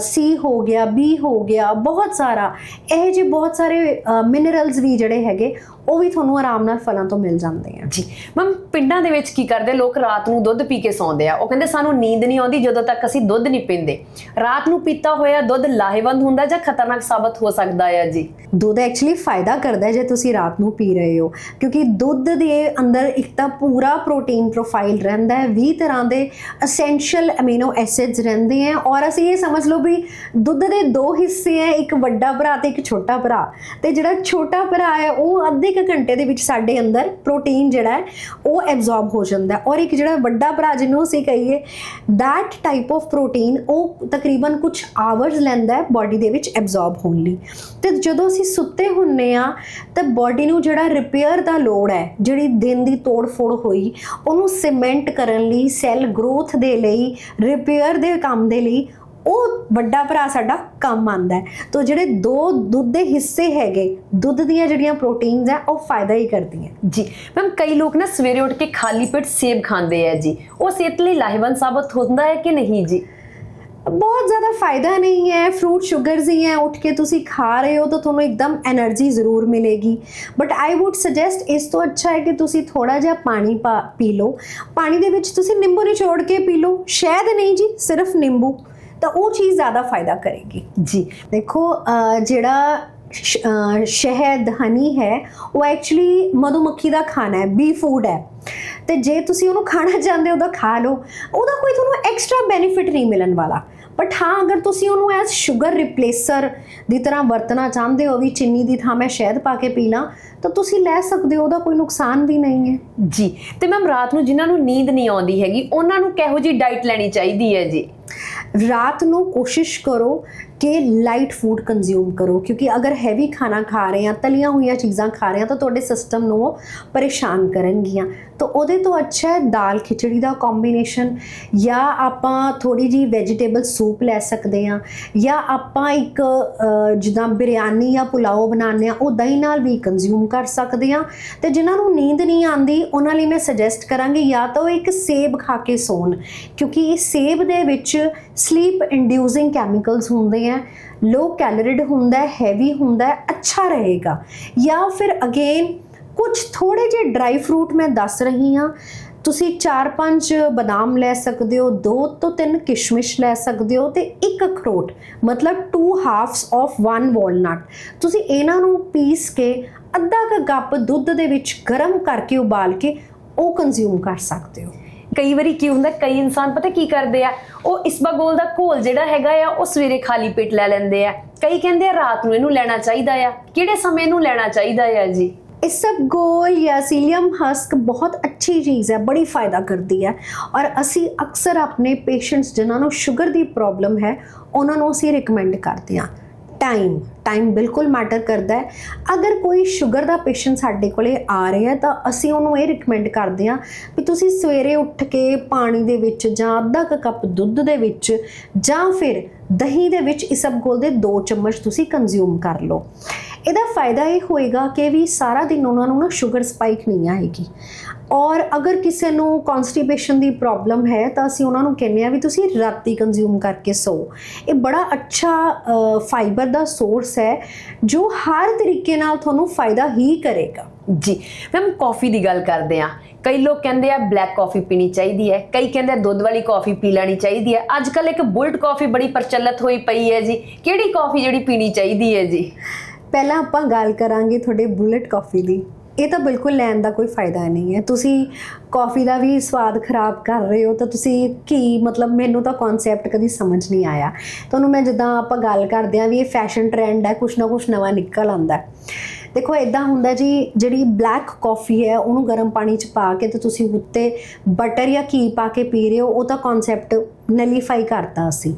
ਸੀ ਹੋ ਗਿਆ ਬੀ ਹੋ ਗਿਆ, ਬਹੁਤ ਸਾਰਾ। ਇਹ ਜਿਹੇ ਬਹੁਤ ਸਾਰੇ ਮਿਨਰਲਸ ਵੀ ਜਿਹੜੇ ਹੈਗੇ ਉਹ ਵੀ ਤੁਹਾਨੂੰ ਆਰਾਮ ਨਾਲ ਫਲਾਂ ਤੋਂ ਮਿਲ ਜਾਂਦੇ ਆ। ਜੀ। ਮੈਮ ਪਿੰਡਾਂ ਦੇ ਵਿੱਚ ਕੀ ਕਰਦੇ? ਲੋਕ ਰਾਤ ਨੂੰ ਦੁੱਧ ਪੀ ਕੇ ਸੌਂਦੇ ਆ। ਉਹ ਕਹਿੰਦੇ ਸਾਨੂੰ ਨੀਂਦ ਨਹੀਂ ਆਉਂਦੀ ਜਦੋਂ ਤੱਕ ਅਸੀਂ ਦੁੱਧ ਨਹੀਂ ਪੀਂਦੇ। ਰਾਤ ਨੂੰ ਪੀਤਾ ਹੋਇਆ ਦੁੱਧ ਲਾਹੇਵੰਦ ਹੁੰਦਾ ਜਾਂ ਖਤਰਨਾਕ ਸਾਬਤ ਹੋ ਸਕਦਾ ਹੈ ਜੀ? ਦੁੱਧ ਐਕਚੁਅਲੀ ਫਾਇਦਾ ਕਰਦਾ ਹੈ ਜੇ ਤੁਸੀਂ ਰਾਤ ਨੂੰ ਪੀ ਰਹੇ ਹੋ। ਕਿਉਂਕਿ ਦੁੱਧ ਦੇ ਅੰਦਰ ਇੱਕ ਤਾਂ ਪੂਰਾ ਪ੍ਰੋਟੀਨ ਪ੍ਰੋਫਾਈਲ ਰਹਿੰਦਾ ਹੈ। 20 ਤਰ੍ਹਾਂ ਦੇ ਅਸੈਂਸ਼ੀਅਲ ਅਮੀਨੋ ਐਸਿਡਸ ਰਹਿੰਦੇ ਆ। ਔਰ ਅਸੀਂ ਇਹ ਸਮਝ ਲਓ ਵੀ ਦੁੱਧ ਦੇ ਦੋ ਹਿੱਸੇ ਹੈ ਇੱਕ ਵੱਡਾ ਭਰਾ ਤੇ ਇੱਕ ਛੋਟਾ ਭਰਾ। ਤੇ ਜਿਹੜਾ ਛੋਟਾ ਭਰਾ ਹੈ ਉਹ ਅੱਧੇ ਕੁ ਘੰਟੇ ਦੇ ਵਿੱਚ ਸਾਡੇ ਅੰਦਰ ਪ੍ਰੋਟੀਨ ਜਿਹੜਾ ਹੈ, ਉਹ ਐਬਜ਼ੌਰਬ ਹੋ ਜਾਂਦਾ ਹੈ। ਔਰ ਇੱਕ ਜਿਹੜਾ ਵੱਡਾ ਭਰਾ ਜਿਹਨੂੰ ਅਸੀਂ ਕਹੀਏ ਦੈਟ ਟਾਈਪ ਆਫ ਪ੍ਰੋਟੀਨ ਉਹ ਤਕਰੀਬਨ ਕੁਝ ਆਵਰਸ ਲੈਂਦਾ ਹੈ ਬਾਡੀ ਦੇ ਵਿੱਚ ਐਬਜ਼ੌਰਬ ਹੋਣ ਲਈ। ਤੇ ਜਦੋਂ ਅਸੀਂ ਸੁੱਤੇ ਹੁੰਨੇ ਆ, ਤਾਂ ਬਾਡੀ ਨੂੰ ਜਿਹੜਾ ਰਿਪੇਅਰ ਦਾ ਲੋੜ ਹੈ, ਜਿਹੜੀ ਦਿਨ ਦੀ ਤੋੜ ਫੋੜ ਹੋਈ, ਉਹਨੂੰ ਸੀਮੈਂਟ ਕਰਨ ਲਈ ਸੈੱਲ ਗਰੋਥ ਦੇ ਲਈ ਰਿਪੇਅਰ ਦੇ ਕੰਮ ਦੇ ਲਈ ਉਹ ਵੱਡਾ ਭਰਾ ਸਾਡਾ ਕੰਮ ਆਂਦਾ ਹੈ। ਤੋਂ ਜਿਹੜੇ ਦੋ ਦੁੱਧ ਦੇ ਹਿੱਸੇ ਹੈਗੇ ਦੁੱਧ ਦੀਆਂ ਜਿਹੜੀਆਂ ਪ੍ਰੋਟੀਨਸ ਹੈ ਉਹ ਫਾਇਦਾ ਹੀ ਕਰਦੀਆਂ ਜੀ ਮੈਮ ਕਈ ਲੋਕ ਨਾ ਸਵੇਰੇ ਉੱਠ ਕੇ ਖਾਲੀ ਪੇਟ ਸੇਬ ਖਾਂਦੇ ਆ ਜੀ। ਉਹ ਸਿਹਤ ਲਈ ਲਾਹੇਵੰਦ ਸਾਬਤ ਹੁੰਦਾ ਹੈ ਕਿ ਨਹੀਂ ਜੀ? ਬਹੁਤ ਜ਼ਿਆਦਾ ਫਾਇਦਾ ਨਹੀਂ ਹੈ ਫਰੂਟ ਸ਼ੂਗਰਸ ਹੀ ਹੈ ਉੱਠ ਕੇ ਤੁਸੀਂ ਖਾ ਰਹੇ ਹੋ ਤਾਂ ਤੁਹਾਨੂੰ ਇੱਕਦਮ એનર્ਜੀ ਜ਼ਰੂਰ ਮਿਲੇਗੀ। ਬਟ ਆਈ ਊਡ ਸੁਜੈਸਟ ਇਸ ਤੋਂ ਅੱਛਾ ਹੈ ਕਿ ਤੁਸੀਂ ਥੋੜਾ ਜਿਹਾ ਪਾਣੀ ਪੀ ਲਓ। ਪਾਣੀ ਦੇ ਵਿੱਚ ਤੁਸੀਂ ਨਿੰਬੂ ਨਿਚੋੜ ਕੇ ਪੀ ਲਓ। ਸ਼ਾਇਦ ਨਹੀਂ ਜੀ ਸਿਰਫ ਨਿੰਬੂ। ਤਾਂ ਉਹ ਚੀਜ਼ ਜ਼ਿਆਦਾ ਫਾਇਦਾ ਕਰੇਗੀ। ਜੀ। ਦੇਖੋ ਜਿਹੜਾ ਸ਼ਹਿਦ ਹਨੀ ਹੈ ਉਹ ਐਕਚੁਅਲੀ ਮਧੂਮੱਖੀ ਦਾ ਖਾਣਾ ਹੈ ਬੀ ਫੂਡ ਹੈ। ਤੇ ਜੇ ਤੁਸੀਂ ਉਹਨੂੰ ਖਾਣਾ ਚਾਹੁੰਦੇ ਹੋ ਤਾਂ ਖਾ ਲਓ। ਉਹਦਾ ਕੋਈ ਤੁਹਾਨੂੰ ਐਕਸਟਰਾ ਬੈਨੀਫਿਟ ਨਹੀਂ ਮਿਲਣ ਵਾਲਾ। ਬਟ ਹਾਂ ਅਗਰ ਤੁਸੀਂ ਉਹਨੂੰ ਐਸ ਸ਼ੂਗਰ ਰਿਪਲੇਸਰ ਦੀ ਤਰ੍ਹਾਂ ਵਰਤਣਾ ਚਾਹੁੰਦੇ ਹੋ ਵੀ ਚੀਨੀ ਦੀ ਥਾਂ ਮੈਂ ਸ਼ਹਿਦ ਪਾ ਕੇ ਪੀ ਲਾਂ ਤਾਂ ਤੁਸੀਂ ਲੈ ਸਕਦੇ ਹੋ ਉਹਦਾ ਕੋਈ ਨੁਕਸਾਨ ਵੀ ਨਹੀਂ ਹੈ। ਜੀ। ਤੇ ਮੈਮ ਰਾਤ ਨੂੰ ਜਿਨ੍ਹਾਂ ਨੂੰ ਨੀਂਦ ਨਹੀਂ ਆਉਂਦੀ ਹੈਗੀ ਉਹਨਾਂ ਨੂੰ ਕਿਹੋ ਜੀ ਡਾਈਟ ਲੈਣੀ ਚਾਹੀਦੀ ਹੈ ਜੀ? ਰਾਤ ਨੂੰ ਕੋਸ਼ਿਸ਼ ਕਰੋ ਕਿ ਲਾਈਟ ਫੂਡ ਕੰਜ਼ਿਊਮ ਕਰੋ, ਕਿਉਂਕਿ ਅਗਰ ਹੈਵੀ ਖਾਣਾ ਖਾ ਰਹੇ ਆ ਤਲੀਆਂ ਹੋਈਆਂ ਚੀਜ਼ਾਂ ਖਾ ਰਹੇ ਆ ਤਾਂ ਤੁਹਾਡੇ ਸਿਸਟਮ ਨੂੰ ਉਹ ਪਰੇਸ਼ਾਨ ਕਰਨਗੀਆਂ। ਤਾਂ ਉਹਦੇ ਤੋਂ ਅੱਛਾ ਹੈ ਦਾਲ ਖਿਚੜੀ ਦਾ ਕੰਬੀਨੇਸ਼ਨ ਜਾਂ ਆਪਾਂ ਥੋੜੀ ਜੀ ਵੈਜੀਟੇਬਲ ਸੂਪ ਲੈ ਸਕਦੇ ਆ ਜਾਂ ਆਪਾਂ ਇੱਕ ਜਿੱਦਾਂ ਬਿਰਿਆਨੀ ਜਾਂ ਪੁਲਾਓ ਬਣਾਉਂਦੇ ਆ ਉਹ ਦਹੀਂ ਨਾਲ ਵੀ ਕੰਜ਼ਿਊਮ ਕਰ ਸਕਦੇ ਆ ਤੇ ਜਿਨ੍ਹਾਂ ਨੂੰ ਨੀਂਦ ਨਹੀਂ ਆਉਂਦੀ, ਉਹਨਾਂ ਲਈ ਮੈਂ ਸੁਜੈਸਟ ਕਰਾਂਗੀ, ਜਾਂ ਤਾਂ ਉਹ ਇੱਕ ਸੇਬ ਖਾ ਕੇ ਸੌਣ, ਕਿਉਂਕਿ ਇਹ ਸੇਬ ਦੇ ਵਿੱਚ ਸਲੀਪ ਇੰਡਿਊਸਿੰਗ ਕੈਮੀਕਲਸ ਹੁੰਦੇ ਆ ਲੋ ਕੈਲੋਰੀਡ ਹੁੰਦਾ ਹੈਵੀ ਹੁੰਦਾ ਅੱਛਾ ਰਹੇਗਾ। ਜਾਂ ਫਿਰ ਅਗੇਨ ਕੁਝ ਥੋੜੇ ਜਿਹੇ ਡਰਾਈ ਫਰੂਟ ਮੈਂ ਦੱਸ ਰਹੀ ਹਾਂ। ਤੁਸੀਂ 4-5 ਬਦਾਮ ਲੈ ਸਕਦੇ ਹੋ 2 ਤੋਂ 3 ਕਿਸ਼ਮਿਸ਼ ਲੈ ਸਕਦੇ ਹੋ ਤੇ ਇੱਕ ਅਖਰੋਟ, ਮਤਲਬ 2 ਹਾਫਸ ਆਫ 1 ਵਾਲਨਟ ਤੁਸੀਂ ਇਹਨਾਂ ਨੂੰ ਪੀਸ ਕੇ ਅੱਧਾ ਕੁ ਕੱਪ ਦੁੱਧ ਦੇ ਵਿੱਚ ਗਰਮ ਕਰਕੇ ਉਬਾਲ ਕੇ ਉਹ ਕੰਜ਼ਿਊਮ ਕਰ ਸਕਦੇ ਹੋ। ਕਈ ਵਾਰੀ ਕੀ ਹੁੰਦਾ, ਕਈ ਇਨਸਾਨ ਪਤਾ ਕੀ ਕਰਦੇ ਆ? ਉਹ ਇਸਬਗੋਲ ਦਾ ਘੋਲ ਜਿਹੜਾ ਹੈਗਾ ਆ, ਉਹ ਸਵੇਰੇ ਖਾਲੀ ਪੇਟ ਲੈ ਲੈਂਦੇ ਆ। ਕਈ ਕਹਿੰਦੇ ਆ, ਰਾਤ ਨੂੰ ਇਹਨੂੰ ਲੈਣਾ ਚਾਹੀਦਾ ਆ। ਕਿਹੜੇ ਸਮੇਂ ਨੂੰ ਲੈਣਾ ਚਾਹੀਦਾ ਆ ਜੀ? ਇਸਬਗੋਲ ਜਾਂ ਸੀਲੀਅਮ ਹਸਕ ਬਹੁਤ ਅੱਛੀ ਚੀਜ਼ ਹੈ, ਬੜੀ ਫਾਇਦਾ ਕਰਦੀ ਹੈ। ਔਰ ਅਸੀਂ ਅਕਸਰ ਆਪਣੇ ਪੇਸ਼ੈਂਟਸ, ਜਿਨ੍ਹਾਂ ਨੂੰ ਸ਼ੂਗਰ ਦੀ ਪ੍ਰੋਬਲਮ ਹੈ, ਉਹਨਾਂ ਨੂੰ ਅਸੀਂ ਰეკਮੈਂਡ ਕਰਦੇ ਹਾਂ। ਟਾਈਮ ਟਾਈਮ ਬਿਲਕੁਲ ਮੈਟਰ ਕਰਦਾ ਹੈ। ਅਗਰ ਕੋਈ ਸ਼ੂਗਰ ਦਾ ਪੇਸ਼ੈਂਟ ਸਾਡੇ ਕੋਲੇ ਆ ਰਿਹਾ ਤਾਂ ਅਸੀਂ ਉਹਨੂੰ ਇਹ ਰეკਮੈਂਡ ਕਰਦੇ ਹਾਂ ਵੀ ਤੁਸੀਂ ਸਵੇਰੇ ਉੱਠ ਕੇ ਪਾਣੀ ਦੇ ਵਿੱਚ ਜਾਂ ਅੱਧਾ ਕੁ ਕੱਪ ਦੁੱਧ ਦੇ ਵਿੱਚ ਜਾਂ ਫਿਰ ਦਹੀਂ ਦੇ ਵਿੱਚ ਇਸਬਗੋਲ ਦੇ 2 ਚਮਚ ਤੁਸੀਂ ਕੰਜ਼ਿਊਮ ਕਰ ਲਓ। ਇਹਦਾ ਫਾਇਦਾ ਇਹ ਹੋਏਗਾ ਕਿ ਵੀ ਸਾਰਾ ਦਿਨ ਉਹਨਾਂ ਨੂੰ ਨਾ ਸ਼ੂਗਰ ਸਪਾਈਕ ਨਹੀਂ ਆਏਗੀ। ਔਰ ਅਗਰ ਕਿਸੇ ਨੂੰ ਕਨਸਟੀਪੇਸ਼ਨ ਦੀ ਪ੍ਰੋਬਲਮ ਹੈ ਤਾਂ ਅਸੀਂ ਉਹਨਾਂ ਨੂੰ ਕਹਿੰਦੇ ਆ ਵੀ ਤੁਸੀਂ ਰਾਤੀ ਕੰਜ਼ਿਊਮ ਕਰਕੇ ਸੋ। ਇਹ ਬੜਾ ਅੱਛਾ ਫਾਈਬਰ ਦਾ ਸੋਰਸ ਹੈ ਜੋ ਹਰ ਤਰੀਕੇ ਨਾਲ ਤੁਹਾਨੂੰ ਫਾਇਦਾ ਹੀ ਕਰੇਗਾ। ਜੀ ਮੈਮ ਕਾਫੀ ਦੀ ਗੱਲ ਕਰਦੇ ਆ ਕਈ ਲੋਕ ਕਹਿੰਦੇ ਆ ਬਲੈਕ ਕਾਫੀ ਪੀਣੀ ਚਾਹੀਦੀ ਹੈ। ਕਈ ਕਹਿੰਦੇ ਆ ਦੁੱਧ ਵਾਲੀ ਕਾਫੀ ਪੀ ਲੈਣੀ ਚਾਹੀਦੀ ਹੈ। ਅੱਜ ਕੱਲ ਇੱਕ ਬੁਲਟ ਕਾਫੀ ਬੜੀ ਪ੍ਰਚਲਿਤ ਹੋਈ ਪਈ ਹੈ ਜੀ। ਕਿਹੜੀ ਕਾਫੀ ਜਿਹੜੀ ਪੀਣੀ ਚਾਹੀਦੀ ਹੈ ਜੀ? ਪਹਿਲਾਂ ਆਪਾਂ ਗੱਲ ਕਰਾਂਗੇ ਤੁਹਾਡੇ ਬੁਲਟ ਕਾਫੀ ਦੀ। ਇਹ ਤਾਂ ਬਿਲਕੁਲ ਲੈਣ ਦਾ ਕੋਈ ਫਾਇਦਾ ਨਹੀਂ ਹੈ ਤੁਸੀਂ ਕਾਫੀ ਦਾ ਵੀ ਸਵਾਦ ਖਰਾਬ ਕਰ ਰਹੇ ਹੋ ਤਾਂ ਤੁਸੀਂ ਕੀ ਮਤਲਬ ਮੈਨੂੰ ਤਾਂ ਕਨਸੈਪਟ ਕਦੀ ਸਮਝ ਨਹੀਂ ਆਇਆ ਤੁਹਾਨੂੰ ਮੈਂ ਜਿੱਦਾਂ ਆਪਾਂ ਗੱਲ ਕਰਦੇ ਆਂ ਵੀ ਇਹ ਫੈਸ਼ਨ ਟ੍ਰੈਂਡ ਹੈ, ਕੁਛ ਨਾ ਕੁਛ ਨਵਾਂ ਨਿਕਲ ਆਉਂਦਾ ਹੈ। ਦੇਖੋ ਇਦਾਂ ਹੁੰਦਾ ਜੀ, ਜਿਹੜੀ ਬਲੈਕ ਕਾਫੀ ਹੈ, ਉਹਨੂੰ ਗਰਮ ਪਾਣੀ ਚ ਪਾ ਕੇ ਤੇ ਤੁਸੀਂ ਉੱਤੇ ਬਟਰ ਜਾਂ ਘੀ ਪਾ ਕੇ ਪੀ ਰਹੇ ਹੋ, ਉਹ ਤਾਂ ਕਨਸੈਪਟ ਨਲੀਫਾਈ ਕਰਤਾ ਅਸੀਂ।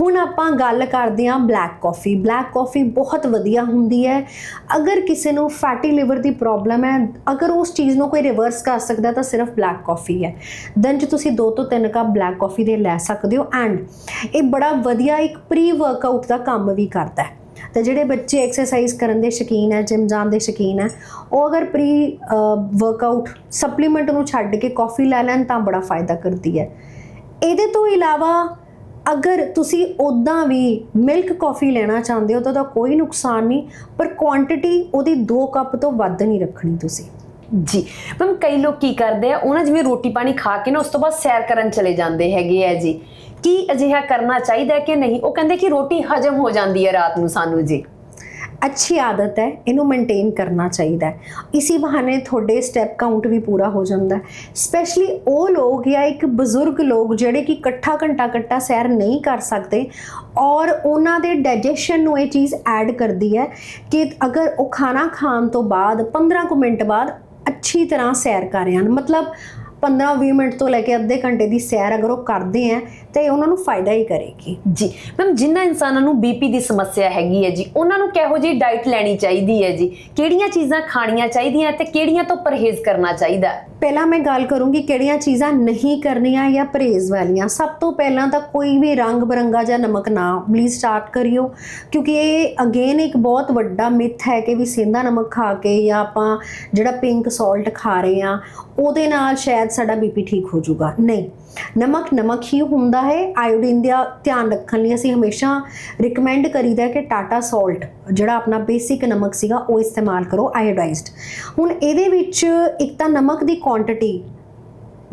ਹੁਣ ਆਪਾਂ ਗੱਲ ਕਰਦੇ ਹਾਂ ਬਲੈਕ ਕਾਫੀ ਬਲੈਕ ਕਾਫੀ ਬਹੁਤ ਵਧੀਆ ਹੁੰਦੀ ਹੈ। ਅਗਰ ਕਿਸੇ ਨੂੰ ਫੈਟੀ ਲਿਵਰ ਦੀ ਪ੍ਰੋਬਲਮ ਹੈ, ਅਗਰ ਉਸ ਚੀਜ਼ ਨੂੰ ਕੋਈ ਰਿਵਰਸ ਕਰ ਸਕਦਾ, ਤਾਂ ਸਿਰਫ ਬਲੈਕ ਕਾਫੀ ਹੈ। ਦਿਨ 'ਚ ਤੁਸੀਂ 2 ਤੋਂ 3 ਕੱਪ ਬਲੈਕ ਕਾਫੀ ਦੇ ਲੈ ਸਕਦੇ ਹੋ। ਐਂਡ ਇਹ ਬੜਾ ਵਧੀਆ ਇੱਕ ਪ੍ਰੀ ਵਰਕਆਊਟ ਦਾ ਕੰਮ ਵੀ ਕਰਦਾ ਹੈ। ਤੇ ਜਿਹੜੇ ਬੱਚੇ ਐਕਸਰਸਾਈਜ਼ ਕਰਨ ਦੇ ਸ਼ੌਕੀਨ ਹੈ ਜਿਮ ਜਾਣ ਦੇ ਸ਼ੌਕੀਨ ਹੈ ਉਹ ਅਗਰ ਪ੍ਰੀ ਵਰਕਆਊਟ ਸਪਲੀਮੈਂਟ ਨੂੰ ਛੱਡ ਕੇ ਕਾਫੀ ਲੈ ਲੈਣ ਤਾਂ ਬੜਾ ਫਾਇਦਾ ਕਰਦੀ ਹੈ। ਇਹਦੇ ਤੋਂ ਇਲਾਵਾ ਅਗਰ ਤੁਸੀਂ ਉਦਾਂ ਵੀ ਮਿਲਕ ਕਾਫੀ ਲੈਣਾ ਚਾਹੁੰਦੇ ਹੋ ਤਾਂ ਉਹਦਾ ਕੋਈ ਨੁਕਸਾਨ ਨਹੀਂ, ਪਰ ਕੁਆਂਟੀਟੀ ਉਹਦੀ 2 ਕੱਪ ਤੋਂ ਵੱਧ ਨਹੀਂ ਰੱਖਣੀ ਤੁਸੀਂ। ਜੀ, ਮੈਮ ਕਈ ਲੋਕ ਕੀ ਕਰਦੇ ਆ, ਉਹਨਾਂ ਜਿਵੇਂ ਰੋਟੀ ਪਾਣੀ ਖਾ ਕੇ ਨਾ ਉਸ ਤੋਂ ਬਾਅਦ ਸੈਰ ਕਰਨ ਚਲੇ ਜਾਂਦੇ ਹੈਗੇ ਆ ਜੀ। ਕੀ ਅਜਿਹਾ ਕਰਨਾ ਚਾਹੀਦਾ ਹੈ ਕਿ ਨਹੀਂ? ਉਹ ਕਹਿੰਦੇ ਕਿ ਰੋਟੀ ਹਜਮ ਹੋ ਜਾਂਦੀ ਹੈ ਰਾਤ ਨੂੰ ਸਾਨੂੰ ਜੀ। ਅੱਛੀ ਆਦਤ ਹੈ, ਇਹਨੂੰ ਮੇਨਟੇਨ ਕਰਨਾ ਚਾਹੀਦਾ ਹੈ। ਇਸੇ ਬਹਾਨੇ ਤੁਹਾਡੇ ਸਟੈਪ ਕਾਊਂਟ ਵੀ ਪੂਰਾ ਹੋ ਜਾਂਦਾ ਹੈ। ਸਪੈਸ਼ਲੀ ਉਹ ਲੋਕ ਜਾਂ ਇੱਕ ਬਜ਼ੁਰਗ ਲੋਕ ਜਿਹੜੇ ਕਿ ਇਕੱਠਾ ਘੰਟਾ ਇਕੱਠਾ ਸੈਰ ਨਹੀਂ ਕਰ ਸਕਦੇ ਔਰ ਉਹਨਾਂ ਦੇ ਡਾਈਜੈਸ਼ਨ ਨੂੰ ਇਹ ਚੀਜ਼ ਐਡ ਕਰਦੀ ਹੈ ਕਿ ਅਗਰ ਉਹ ਖਾਣਾ ਖਾਣ ਤੋਂ ਬਾਅਦ 15 ਕੁ ਮਿੰਟ ਬਾਅਦ ਅੱਛੀ ਤਰ੍ਹਾਂ ਸੈਰ ਕਰ ਰਹੇ ਹਨ। ਮਤਲਬ 15-20 ਮਿੰਟ ਤੋਂ ਲੈ ਕੇ ਅੱਧੇ ਘੰਟੇ ਦੀ ਸੈਰ ਅਗਰ ਉਹ ਕਰਦੇ ਆ ਤੇ ਉਹਨਾਂ ਨੂੰ ਫਾਇਦਾ ਹੀ ਕਰੇਗੀ। ਜੀ ਮੈਮ ਜਿਨ੍ਹਾਂ ਇਨਸਾਨਾਂ ਨੂੰ ਬੀਪੀ ਦੀ ਸਮੱਸਿਆ ਹੈਗੀ ਹੈ ਜੀ ਉਹਨਾਂ ਨੂੰ ਕਿਹੋ ਜਿਹੀ ਡਾਈਟ ਲੈਣੀ ਚਾਹੀਦੀ ਹੈ ਜੀ? ਕਿਹੜੀਆਂ ਚੀਜ਼ਾਂ ਖਾਣੀਆਂ ਚਾਹੀਦੀਆਂ ਤੇ ਕਿਹੜੀਆਂ ਤੋਂ ਪਰਹੇਜ਼ ਕਰਨਾ ਚਾਹੀਦਾ? ਪਹਿਲਾਂ ਮੈਂ ਗੱਲ ਕਰੂੰਗੀ ਕਿਹੜੀਆਂ ਚੀਜ਼ਾਂ ਨਹੀਂ ਕਰਨੀਆਂ ਜਾਂ ਪਰਹੇਜ਼ ਵਾਲੀਆਂ। ਸਭ ਤੋਂ ਪਹਿਲਾਂ ਤਾਂ ਕੋਈ ਵੀ ਰੰਗ ਬਰੰਗਾ ਜਾਂ ਨਮਕ ਨਾ ਪਲੀਜ਼ ਸਟਾਰਟ ਕਰਿਓ ਕਿਉਂਕਿ ਇਹ ਅਗੇਨ ਇੱਕ ਬਹੁਤ ਵੱਡਾ ਮਿਥ ਹੈ ਕਿ ਵੀ ਸੇਂਦਾ ਨਮਕ ਖਾ ਕੇ ਜਾਂ ਆਪਾਂ ਜਿਹੜਾ ਪਿੰਕ ਸਾਲਟ ਖਾ ਰਹੇ ਆ ਉਹਦੇ ਨਾਲ ਸ਼ਾਇਦ ਸਾਡਾ ਬੀਪੀ ਠੀਕ ਹੋ ਜਾਊਗਾ। ਨਹੀਂ ਨਮਕ ਨਮਕ ਹੀ ਹੁੰਦਾ ਹੈ। ਆਇਓਡੀਨ ਦਾ ਧਿਆਨ ਰੱਖਣ ਲਈ ਅਸੀਂ ਹਮੇਸ਼ਾ ਰეკਮੈਂਡ ਕਰੀਦਾ ਕਿ ਟਾਟਾ ਸਾਲਟ ਜਿਹੜਾ ਆਪਣਾ ਬੇਸਿਕ ਨਮਕ ਸੀਗਾ, ਉਹ ਇਸਤੇਮਾਲ ਕਰੋ ਆਇਓਡਾਈਜ਼ਡ ਹੁਣ ਇਹਦੇ ਵਿੱਚ ਇੱਕ ਤਾਂ ਨਮਕ ਦੀ ਕੁਆਂਟੀਟੀ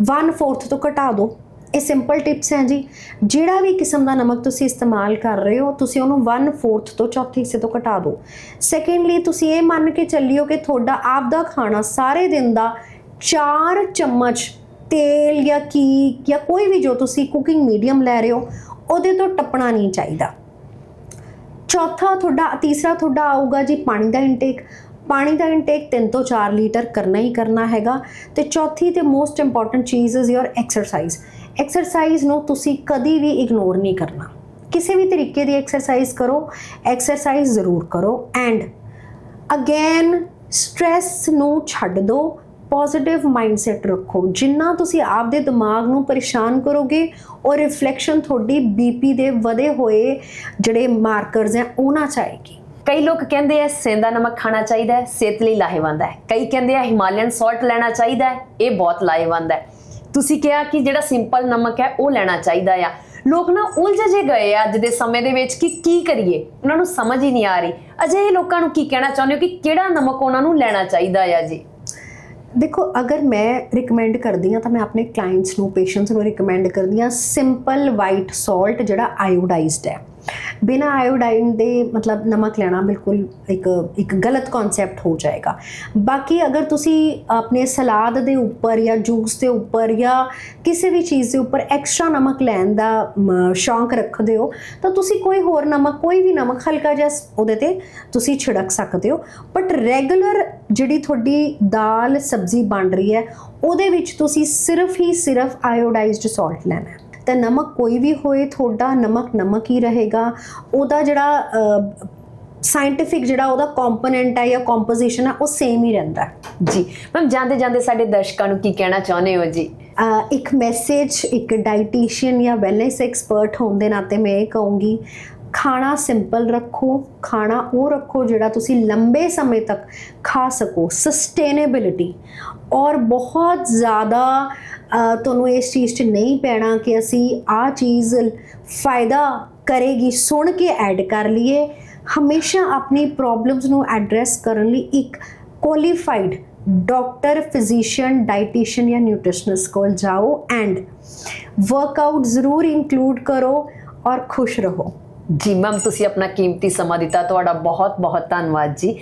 1/4 ਤੋਂ ਘਟਾ ਦਿਓ। ਇਹ ਸਿੰਪਲ ਟਿਪਸ ਹੈ ਜੀ। ਜਿਹੜਾ ਵੀ ਕਿਸਮ ਦਾ ਨਮਕ ਤੁਸੀਂ ਇਸਤੇਮਾਲ ਕਰ ਰਹੇ ਹੋ, ਤੁਸੀਂ ਉਹਨੂੰ 1/4 ਤੋਂ ਚੌਥੇ ਹਿੱਸੇ ਤੋਂ ਘਟਾ ਦਿਓ। ਸੈਕੰਡਲੀ ਤੁਸੀਂ ਇਹ ਮੰਨ ਕੇ ਚੱਲਿਓ ਕਿ ਤੁਹਾਡਾ ਆਪ ਦਾ ਖਾਣਾ ਸਾਰੇ ਦਿਨ ਦਾ 4 ਚਮਚ ਤੇਲ ਜਾਂ ਕੀ ਜਾਂ ਕੋਈ ਵੀ ਜੋ ਤੁਸੀਂ ਕੁਕਿੰਗ ਮੀਡੀਅਮ ਲੈ ਰਹੇ ਹੋ, ਉਹਦੇ ਤੋਂ ਟੱਪਣਾ ਨਹੀਂ ਚਾਹੀਦਾ। ਚੌਥਾ ਤੁਹਾਡਾ, ਤੀਸਰਾ ਤੁਹਾਡਾ ਆਊਗਾ ਜੀ ਪਾਣੀ ਦਾ ਇਨਟੇਕ ਪਾਣੀ ਦਾ ਇਨਟੇਕ 3 ਤੋਂ 4 ਲੀਟਰ ਕਰਨਾ ਹੀ ਕਰਨਾ ਹੈਗਾ। ਤੇ ਚੌਥੀ ਤੇ ਮੋਸਟ ਇੰਪੋਰਟੈਂਟ ਚੀਜ਼ ਇਜ਼ ਯੋਰ ਐਕਸਰਸਾਈਜ਼ ਐਕਸਰਸਾਈਜ਼ ਨੂੰ ਤੁਸੀਂ ਕਦੀ ਵੀ ਇਗਨੋਰ ਨਹੀਂ ਕਰਨਾ। ਕਿਸੇ ਵੀ ਤਰੀਕੇ ਦੀ ਐਕਸਰਸਾਈਜ਼ ਕਰੋ। ਐਕਸਰਸਾਈਜ਼ ਜ਼ਰੂਰ ਕਰੋ। ਐਂਡ ਅਗੇਨ ਸਟ्रेस ਨੂੰ ਛੱਡ ਦਿਓ। ਪੋਜ਼ਿਟਿਵ ਮਾਈਂਡਸੈਟ ਰੱਖੋ। ਜਿੰਨਾ ਤੁਸੀਂ ਆਪਦੇ ਦਿਮਾਗ ਨੂੰ ਪਰੇਸ਼ਾਨ ਕਰੋਗੇ, ਉਹ ਰਿਫਲੈਕਸ਼ਨ ਤੁਹਾਡੀ ਬੀਪੀ ਦੇ ਵਧੇ ਹੋਏ ਜਿਹੜੇ ਮਾਰਕਰਸ ਹੈ ਉਹਨਾਂ ਚ ਆਏਗੀ ਕਈ ਲੋਕ ਕਹਿੰਦੇ ਆ ਸੇਂਦਾ ਨਮਕ ਖਾਣਾ ਚਾਹੀਦਾ ਹੈ, ਸਿਹਤ ਲਈ ਲਾਹੇਵੰਦ ਹੈ। ਕਈ ਕਹਿੰਦੇ ਆ, ਹਿਮਾਲਯਨ ਸਾਲਟ ਲੈਣਾ ਚਾਹੀਦਾ ਹੈ, ਇਹ ਬਹੁਤ ਲਾਹੇਵੰਦ ਹੈ। ਤੁਸੀਂ ਕਿਹਾ ਕਿ ਜਿਹੜਾ ਸਿੰਪਲ ਨਮਕ ਹੈ, ਉਹ ਲੈਣਾ ਚਾਹੀਦਾ ਆ। ਲੋਕ ਨਾ ਉਲਝ ਜੇ ਗਏ ਆ ਅੱਜ ਦੇ ਸਮੇਂ ਦੇ ਵਿੱਚ ਕਿ ਕੀ ਕਰੀਏ, ਉਹਨਾਂ ਨੂੰ ਸਮਝ ਹੀ ਨਹੀਂ ਆ ਰਹੀ। ਅਜਿਹੇ ਲੋਕਾਂ ਨੂੰ ਕੀ ਕਹਿਣਾ ਚਾਹੁੰਦੇ ਹੋ ਕਿ ਕਿਹੜਾ ਨਮਕ ਉਹਨਾਂ ਨੂੰ ਲੈਣਾ ਚਾਹੀਦਾ ਆ ਜੀ? ਦੇਖੋ, ਅਗਰ ਮੈਂ ਰეკਮੈਂਡ ਕਰਦੀ ਆ ਤਾਂ ਮੈਂ ਆਪਣੇ ਕਲਾਇੰਟਸ ਨੂੰ ਪੇਸ਼ੈਂਟਸ ਨੂੰ ਰეკਮੈਂਡ ਕਰਦੀ ਆ ਸਿੰਪਲ ਵਾਈਟ ਸਾਲਟ ਜਿਹੜਾ ਆਇਓਡਾਈਜ਼ਡ ਹੈ। ਬਿਨਾ ਆਇਓਡਾਈਨ ਦੇ ਮਤਲਬ ਨਮਕ ਲੈਣਾ ਬਿਲਕੁਲ ਇੱਕ ਇੱਕ ਗਲਤ ਕਨਸੈਪਟ ਹੋ ਜਾਏਗਾ। ਬਾਕੀ ਅਗਰ ਤੁਸੀਂ ਆਪਣੇ ਸਲਾਦ ਦੇ ਉੱਪਰ ਜਾਂ ਜੂਸ ਦੇ ਉੱਪਰ ਜਾਂ ਕਿਸੇ ਵੀ ਚੀਜ਼ ਦੇ ਉੱਪਰ ਐਕਸਟਰਾ ਨਮਕ ਲੈਣ ਦਾ ਮ, ਸ਼ੌਂਕ ਰੱਖਦੇ ਹੋ ਤਾਂ ਤੁਸੀਂ ਕੋਈ ਹੋਰ ਨਮਕ ਕੋਈ ਵੀ ਨਮਕ ਹਲਕਾ ਜਿਹਾ ਉਹਦੇ ਤੇ ਤੁਸੀਂ ਛਿੜਕ ਸਕਦੇ ਹੋ। ਬਟ ਰੈਗੂਲਰ ਜਿਹੜੀ ਤੁਹਾਡੀ ਦਾਲ ਸਬਜ਼ੀ ਬਣ ਰਹੀ ਹੈ ਉਹਦੇ ਵਿੱਚ ਤੁਸੀਂ ਸਿਰਫ ਹੀ ਸਿਰਫ ਆਇਓਡਾਈਜ਼ਡ ਸਾਲਟ ਲੈਣਾ ਹੈ। ਤਾਂ ਨਮਕ ਕੋਈ ਵੀ ਹੋਏ ਤੁਹਾਡਾ ਨਮਕ ਨਮਕ ਹੀ ਰਹੇਗਾ। ਉਹਦਾ ਜਿਹੜਾ ਸਾਇੰਟਿਫਿਕ ਜਿਹੜਾ ਉਹਦਾ ਕੰਪੋਨੈਂਟ ਹੈ ਜਾਂ ਕੰਪੋਜੀਸ਼ਨ ਹੈ ਉਹ ਸੇਮ ਹੀ ਰਹਿੰਦਾ ਜੀ ਮੈਮ ਜਾਂਦੇ ਜਾਂਦੇ ਸਾਡੇ ਦਰਸ਼ਕਾਂ ਨੂੰ ਕੀ ਕਹਿਣਾ ਚਾਹੁੰਦੇ ਹੋ ਜੀ? ਇੱਕ ਮੈਸੇਜ ਇੱਕ ਡਾਈਟੀਸ਼ੀਅਨ ਜਾਂ ਵੈਲਨੈਸ ਐਕਸਪਰਟ ਹੋਣ ਦੇ ਨਾਤੇ ਮੈਂ ਇਹ ਕਹੂੰਗੀ ਖਾਣਾ ਸਿੰਪਲ ਰੱਖੋ ਖਾਣਾ ਉਹ ਰੱਖੋ ਜਿਹੜਾ ਤੁਸੀਂ ਲੰਬੇ ਸਮੇਂ ਤੱਕ ਖਾ ਸਕੋ। ਸਸਟੇਨੇਬਿਲਿਟੀ ਔਰ ਬਹੁਤ ਜ਼ਿਆਦਾ ਤੁਹਾਨੂੰ ਇਸ ਚੀਜ਼ 'ਚ ਨਹੀਂ ਪੈਣਾ ਕਿ ਅਸੀਂ ਆ ਚੀਜ਼ ਫਾਇਦਾ ਕਰੇਗੀ, ਸੁਣ ਕੇ ਐਡ ਕਰ ਲਈਏ। ਹਮੇਸ਼ਾ ਆਪਣੀ ਪ੍ਰੋਬਲਮਸ ਨੂੰ ਐਡਰੈਸ ਕਰਨ ਲਈ ਇੱਕ ਕੁਆਲੀਫਾਈਡ ਡਾਕਟਰ ਫਿਜ਼ੀਸ਼ੀਅਨ ਡਾਈਟੀਸ਼ੀਅਨ ਜਾਂ ਨਿਊਟ੍ਰੀਸ਼ਨਿਸਟ ਕੋਲ ਜਾਓ ਐਂਡ ਵਰਕਆਊਟ ਜ਼ਰੂਰ ਇਨਕਲੂਡ ਕਰੋ ਔਰ ਖੁਸ਼ ਰਹੋ। ਜੀ ਮੈਮ ਤੁਸੀਂ ਆਪਣਾ ਕੀਮਤੀ ਸਮਾਂ ਦਿੱਤਾ ਤੁਹਾਡਾ ਬਹੁਤ ਬਹੁਤ ਧੰਨਵਾਦ ਜੀ।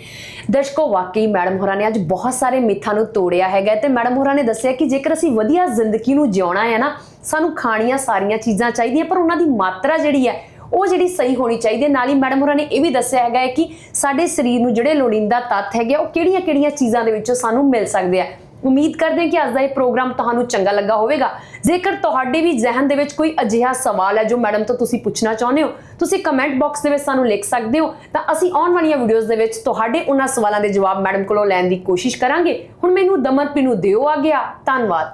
ਦਰਸ਼ਕੋ ਵਾਕਈ ਮੈਡਮ ਹੋਰਾਂ ਨੇ ਅੱਜ ਬਹੁਤ ਸਾਰੇ ਮਿੱਥਾਂ ਨੂੰ ਤੋੜਿਆ ਹੈਗਾ ਤੇ ਮੈਡਮ ਹੋਰਾਂ ਨੇ ਦੱਸਿਆ ਕਿ ਜੇਕਰ ਅਸੀਂ ਵਧੀਆ ਜ਼ਿੰਦਗੀ ਨੂੰ ਜਿਉਣਾ ਹੈ ਨਾ ਸਾਨੂੰ ਖਾਣੀਆਂ ਸਾਰੀਆਂ ਚੀਜ਼ਾਂ ਚਾਹੀਦੀਆਂ ਪਰ ਉਹਨਾਂ ਦੀ ਮਾਤਰਾ ਜਿਹੜੀ ਹੈ ਉਹ ਜਿਹੜੀ ਸਹੀ ਹੋਣੀ ਚਾਹੀਦੀ ਹੈ। ਨਾਲ ਹੀ ਮੈਡਮ ਹੋਰਾਂ ਨੇ ਇਹ ਵੀ ਦੱਸਿਆ ਹੈਗਾ ਹੈ ਕਿ ਸਾਡੇ ਸਰੀਰ ਨੂੰ ਜਿਹੜੇ ਲੋੜੀਂਦਾ ਤੱਤ ਹੈਗੇ ਆ, ਉਹ ਕਿਹੜੀਆਂ-ਕਿਹੜੀਆਂ ਚੀਜ਼ਾਂ ਦੇ ਵਿੱਚੋਂ ਸਾਨੂੰ ਮਿਲ ਸਕਦੇ ਆ। ਉਮੀਦ ਕਰਦੇ ਹਾਂ ਕਿ ਅੱਜ ਦਾ ਇਹ ਪ੍ਰੋਗਰਾਮ ਤੁਹਾਨੂੰ ਚੰਗਾ ਲੱਗਾ ਹੋਵੇਗਾ। ਜੇਕਰ ਤੁਹਾਡੇ ਵੀ ਜ਼ਿਹਨ ਦੇ ਵਿੱਚ ਕੋਈ ਅਜਿਹਾ ਸਵਾਲ ਹੈ ਜੋ ਮੈਡਮ ਤੋਂ ਤੁਸੀਂ ਪੁੱਛਣਾ ਚਾਹੁੰਦੇ ਹੋ, ਤੁਸੀਂ ਕਮੈਂਟ ਬਾਕਸ ਦੇ ਵਿੱਚ ਸਾਨੂੰ ਲਿਖ ਸਕਦੇ ਹੋ। ਤਾਂ ਅਸੀਂ ਆਉਣ ਵਾਲੀਆਂ ਵੀਡੀਓਜ਼ ਦੇ ਵਿੱਚ ਤੁਹਾਡੇ ਉਹਨਾਂ ਸਵਾਲਾਂ ਦੇ ਜਵਾਬ ਮੈਡਮ ਕੋਲੋਂ ਲੈਣ ਦੀ ਕੋਸ਼ਿਸ਼ ਕਰਾਂਗੇ। ਹੁਣ ਮੈਨੂੰ ਦਮਨਪੀ ਨੂੰ ਦਿਓ ਆ ਗਿਆ। ਧੰਨਵਾਦ।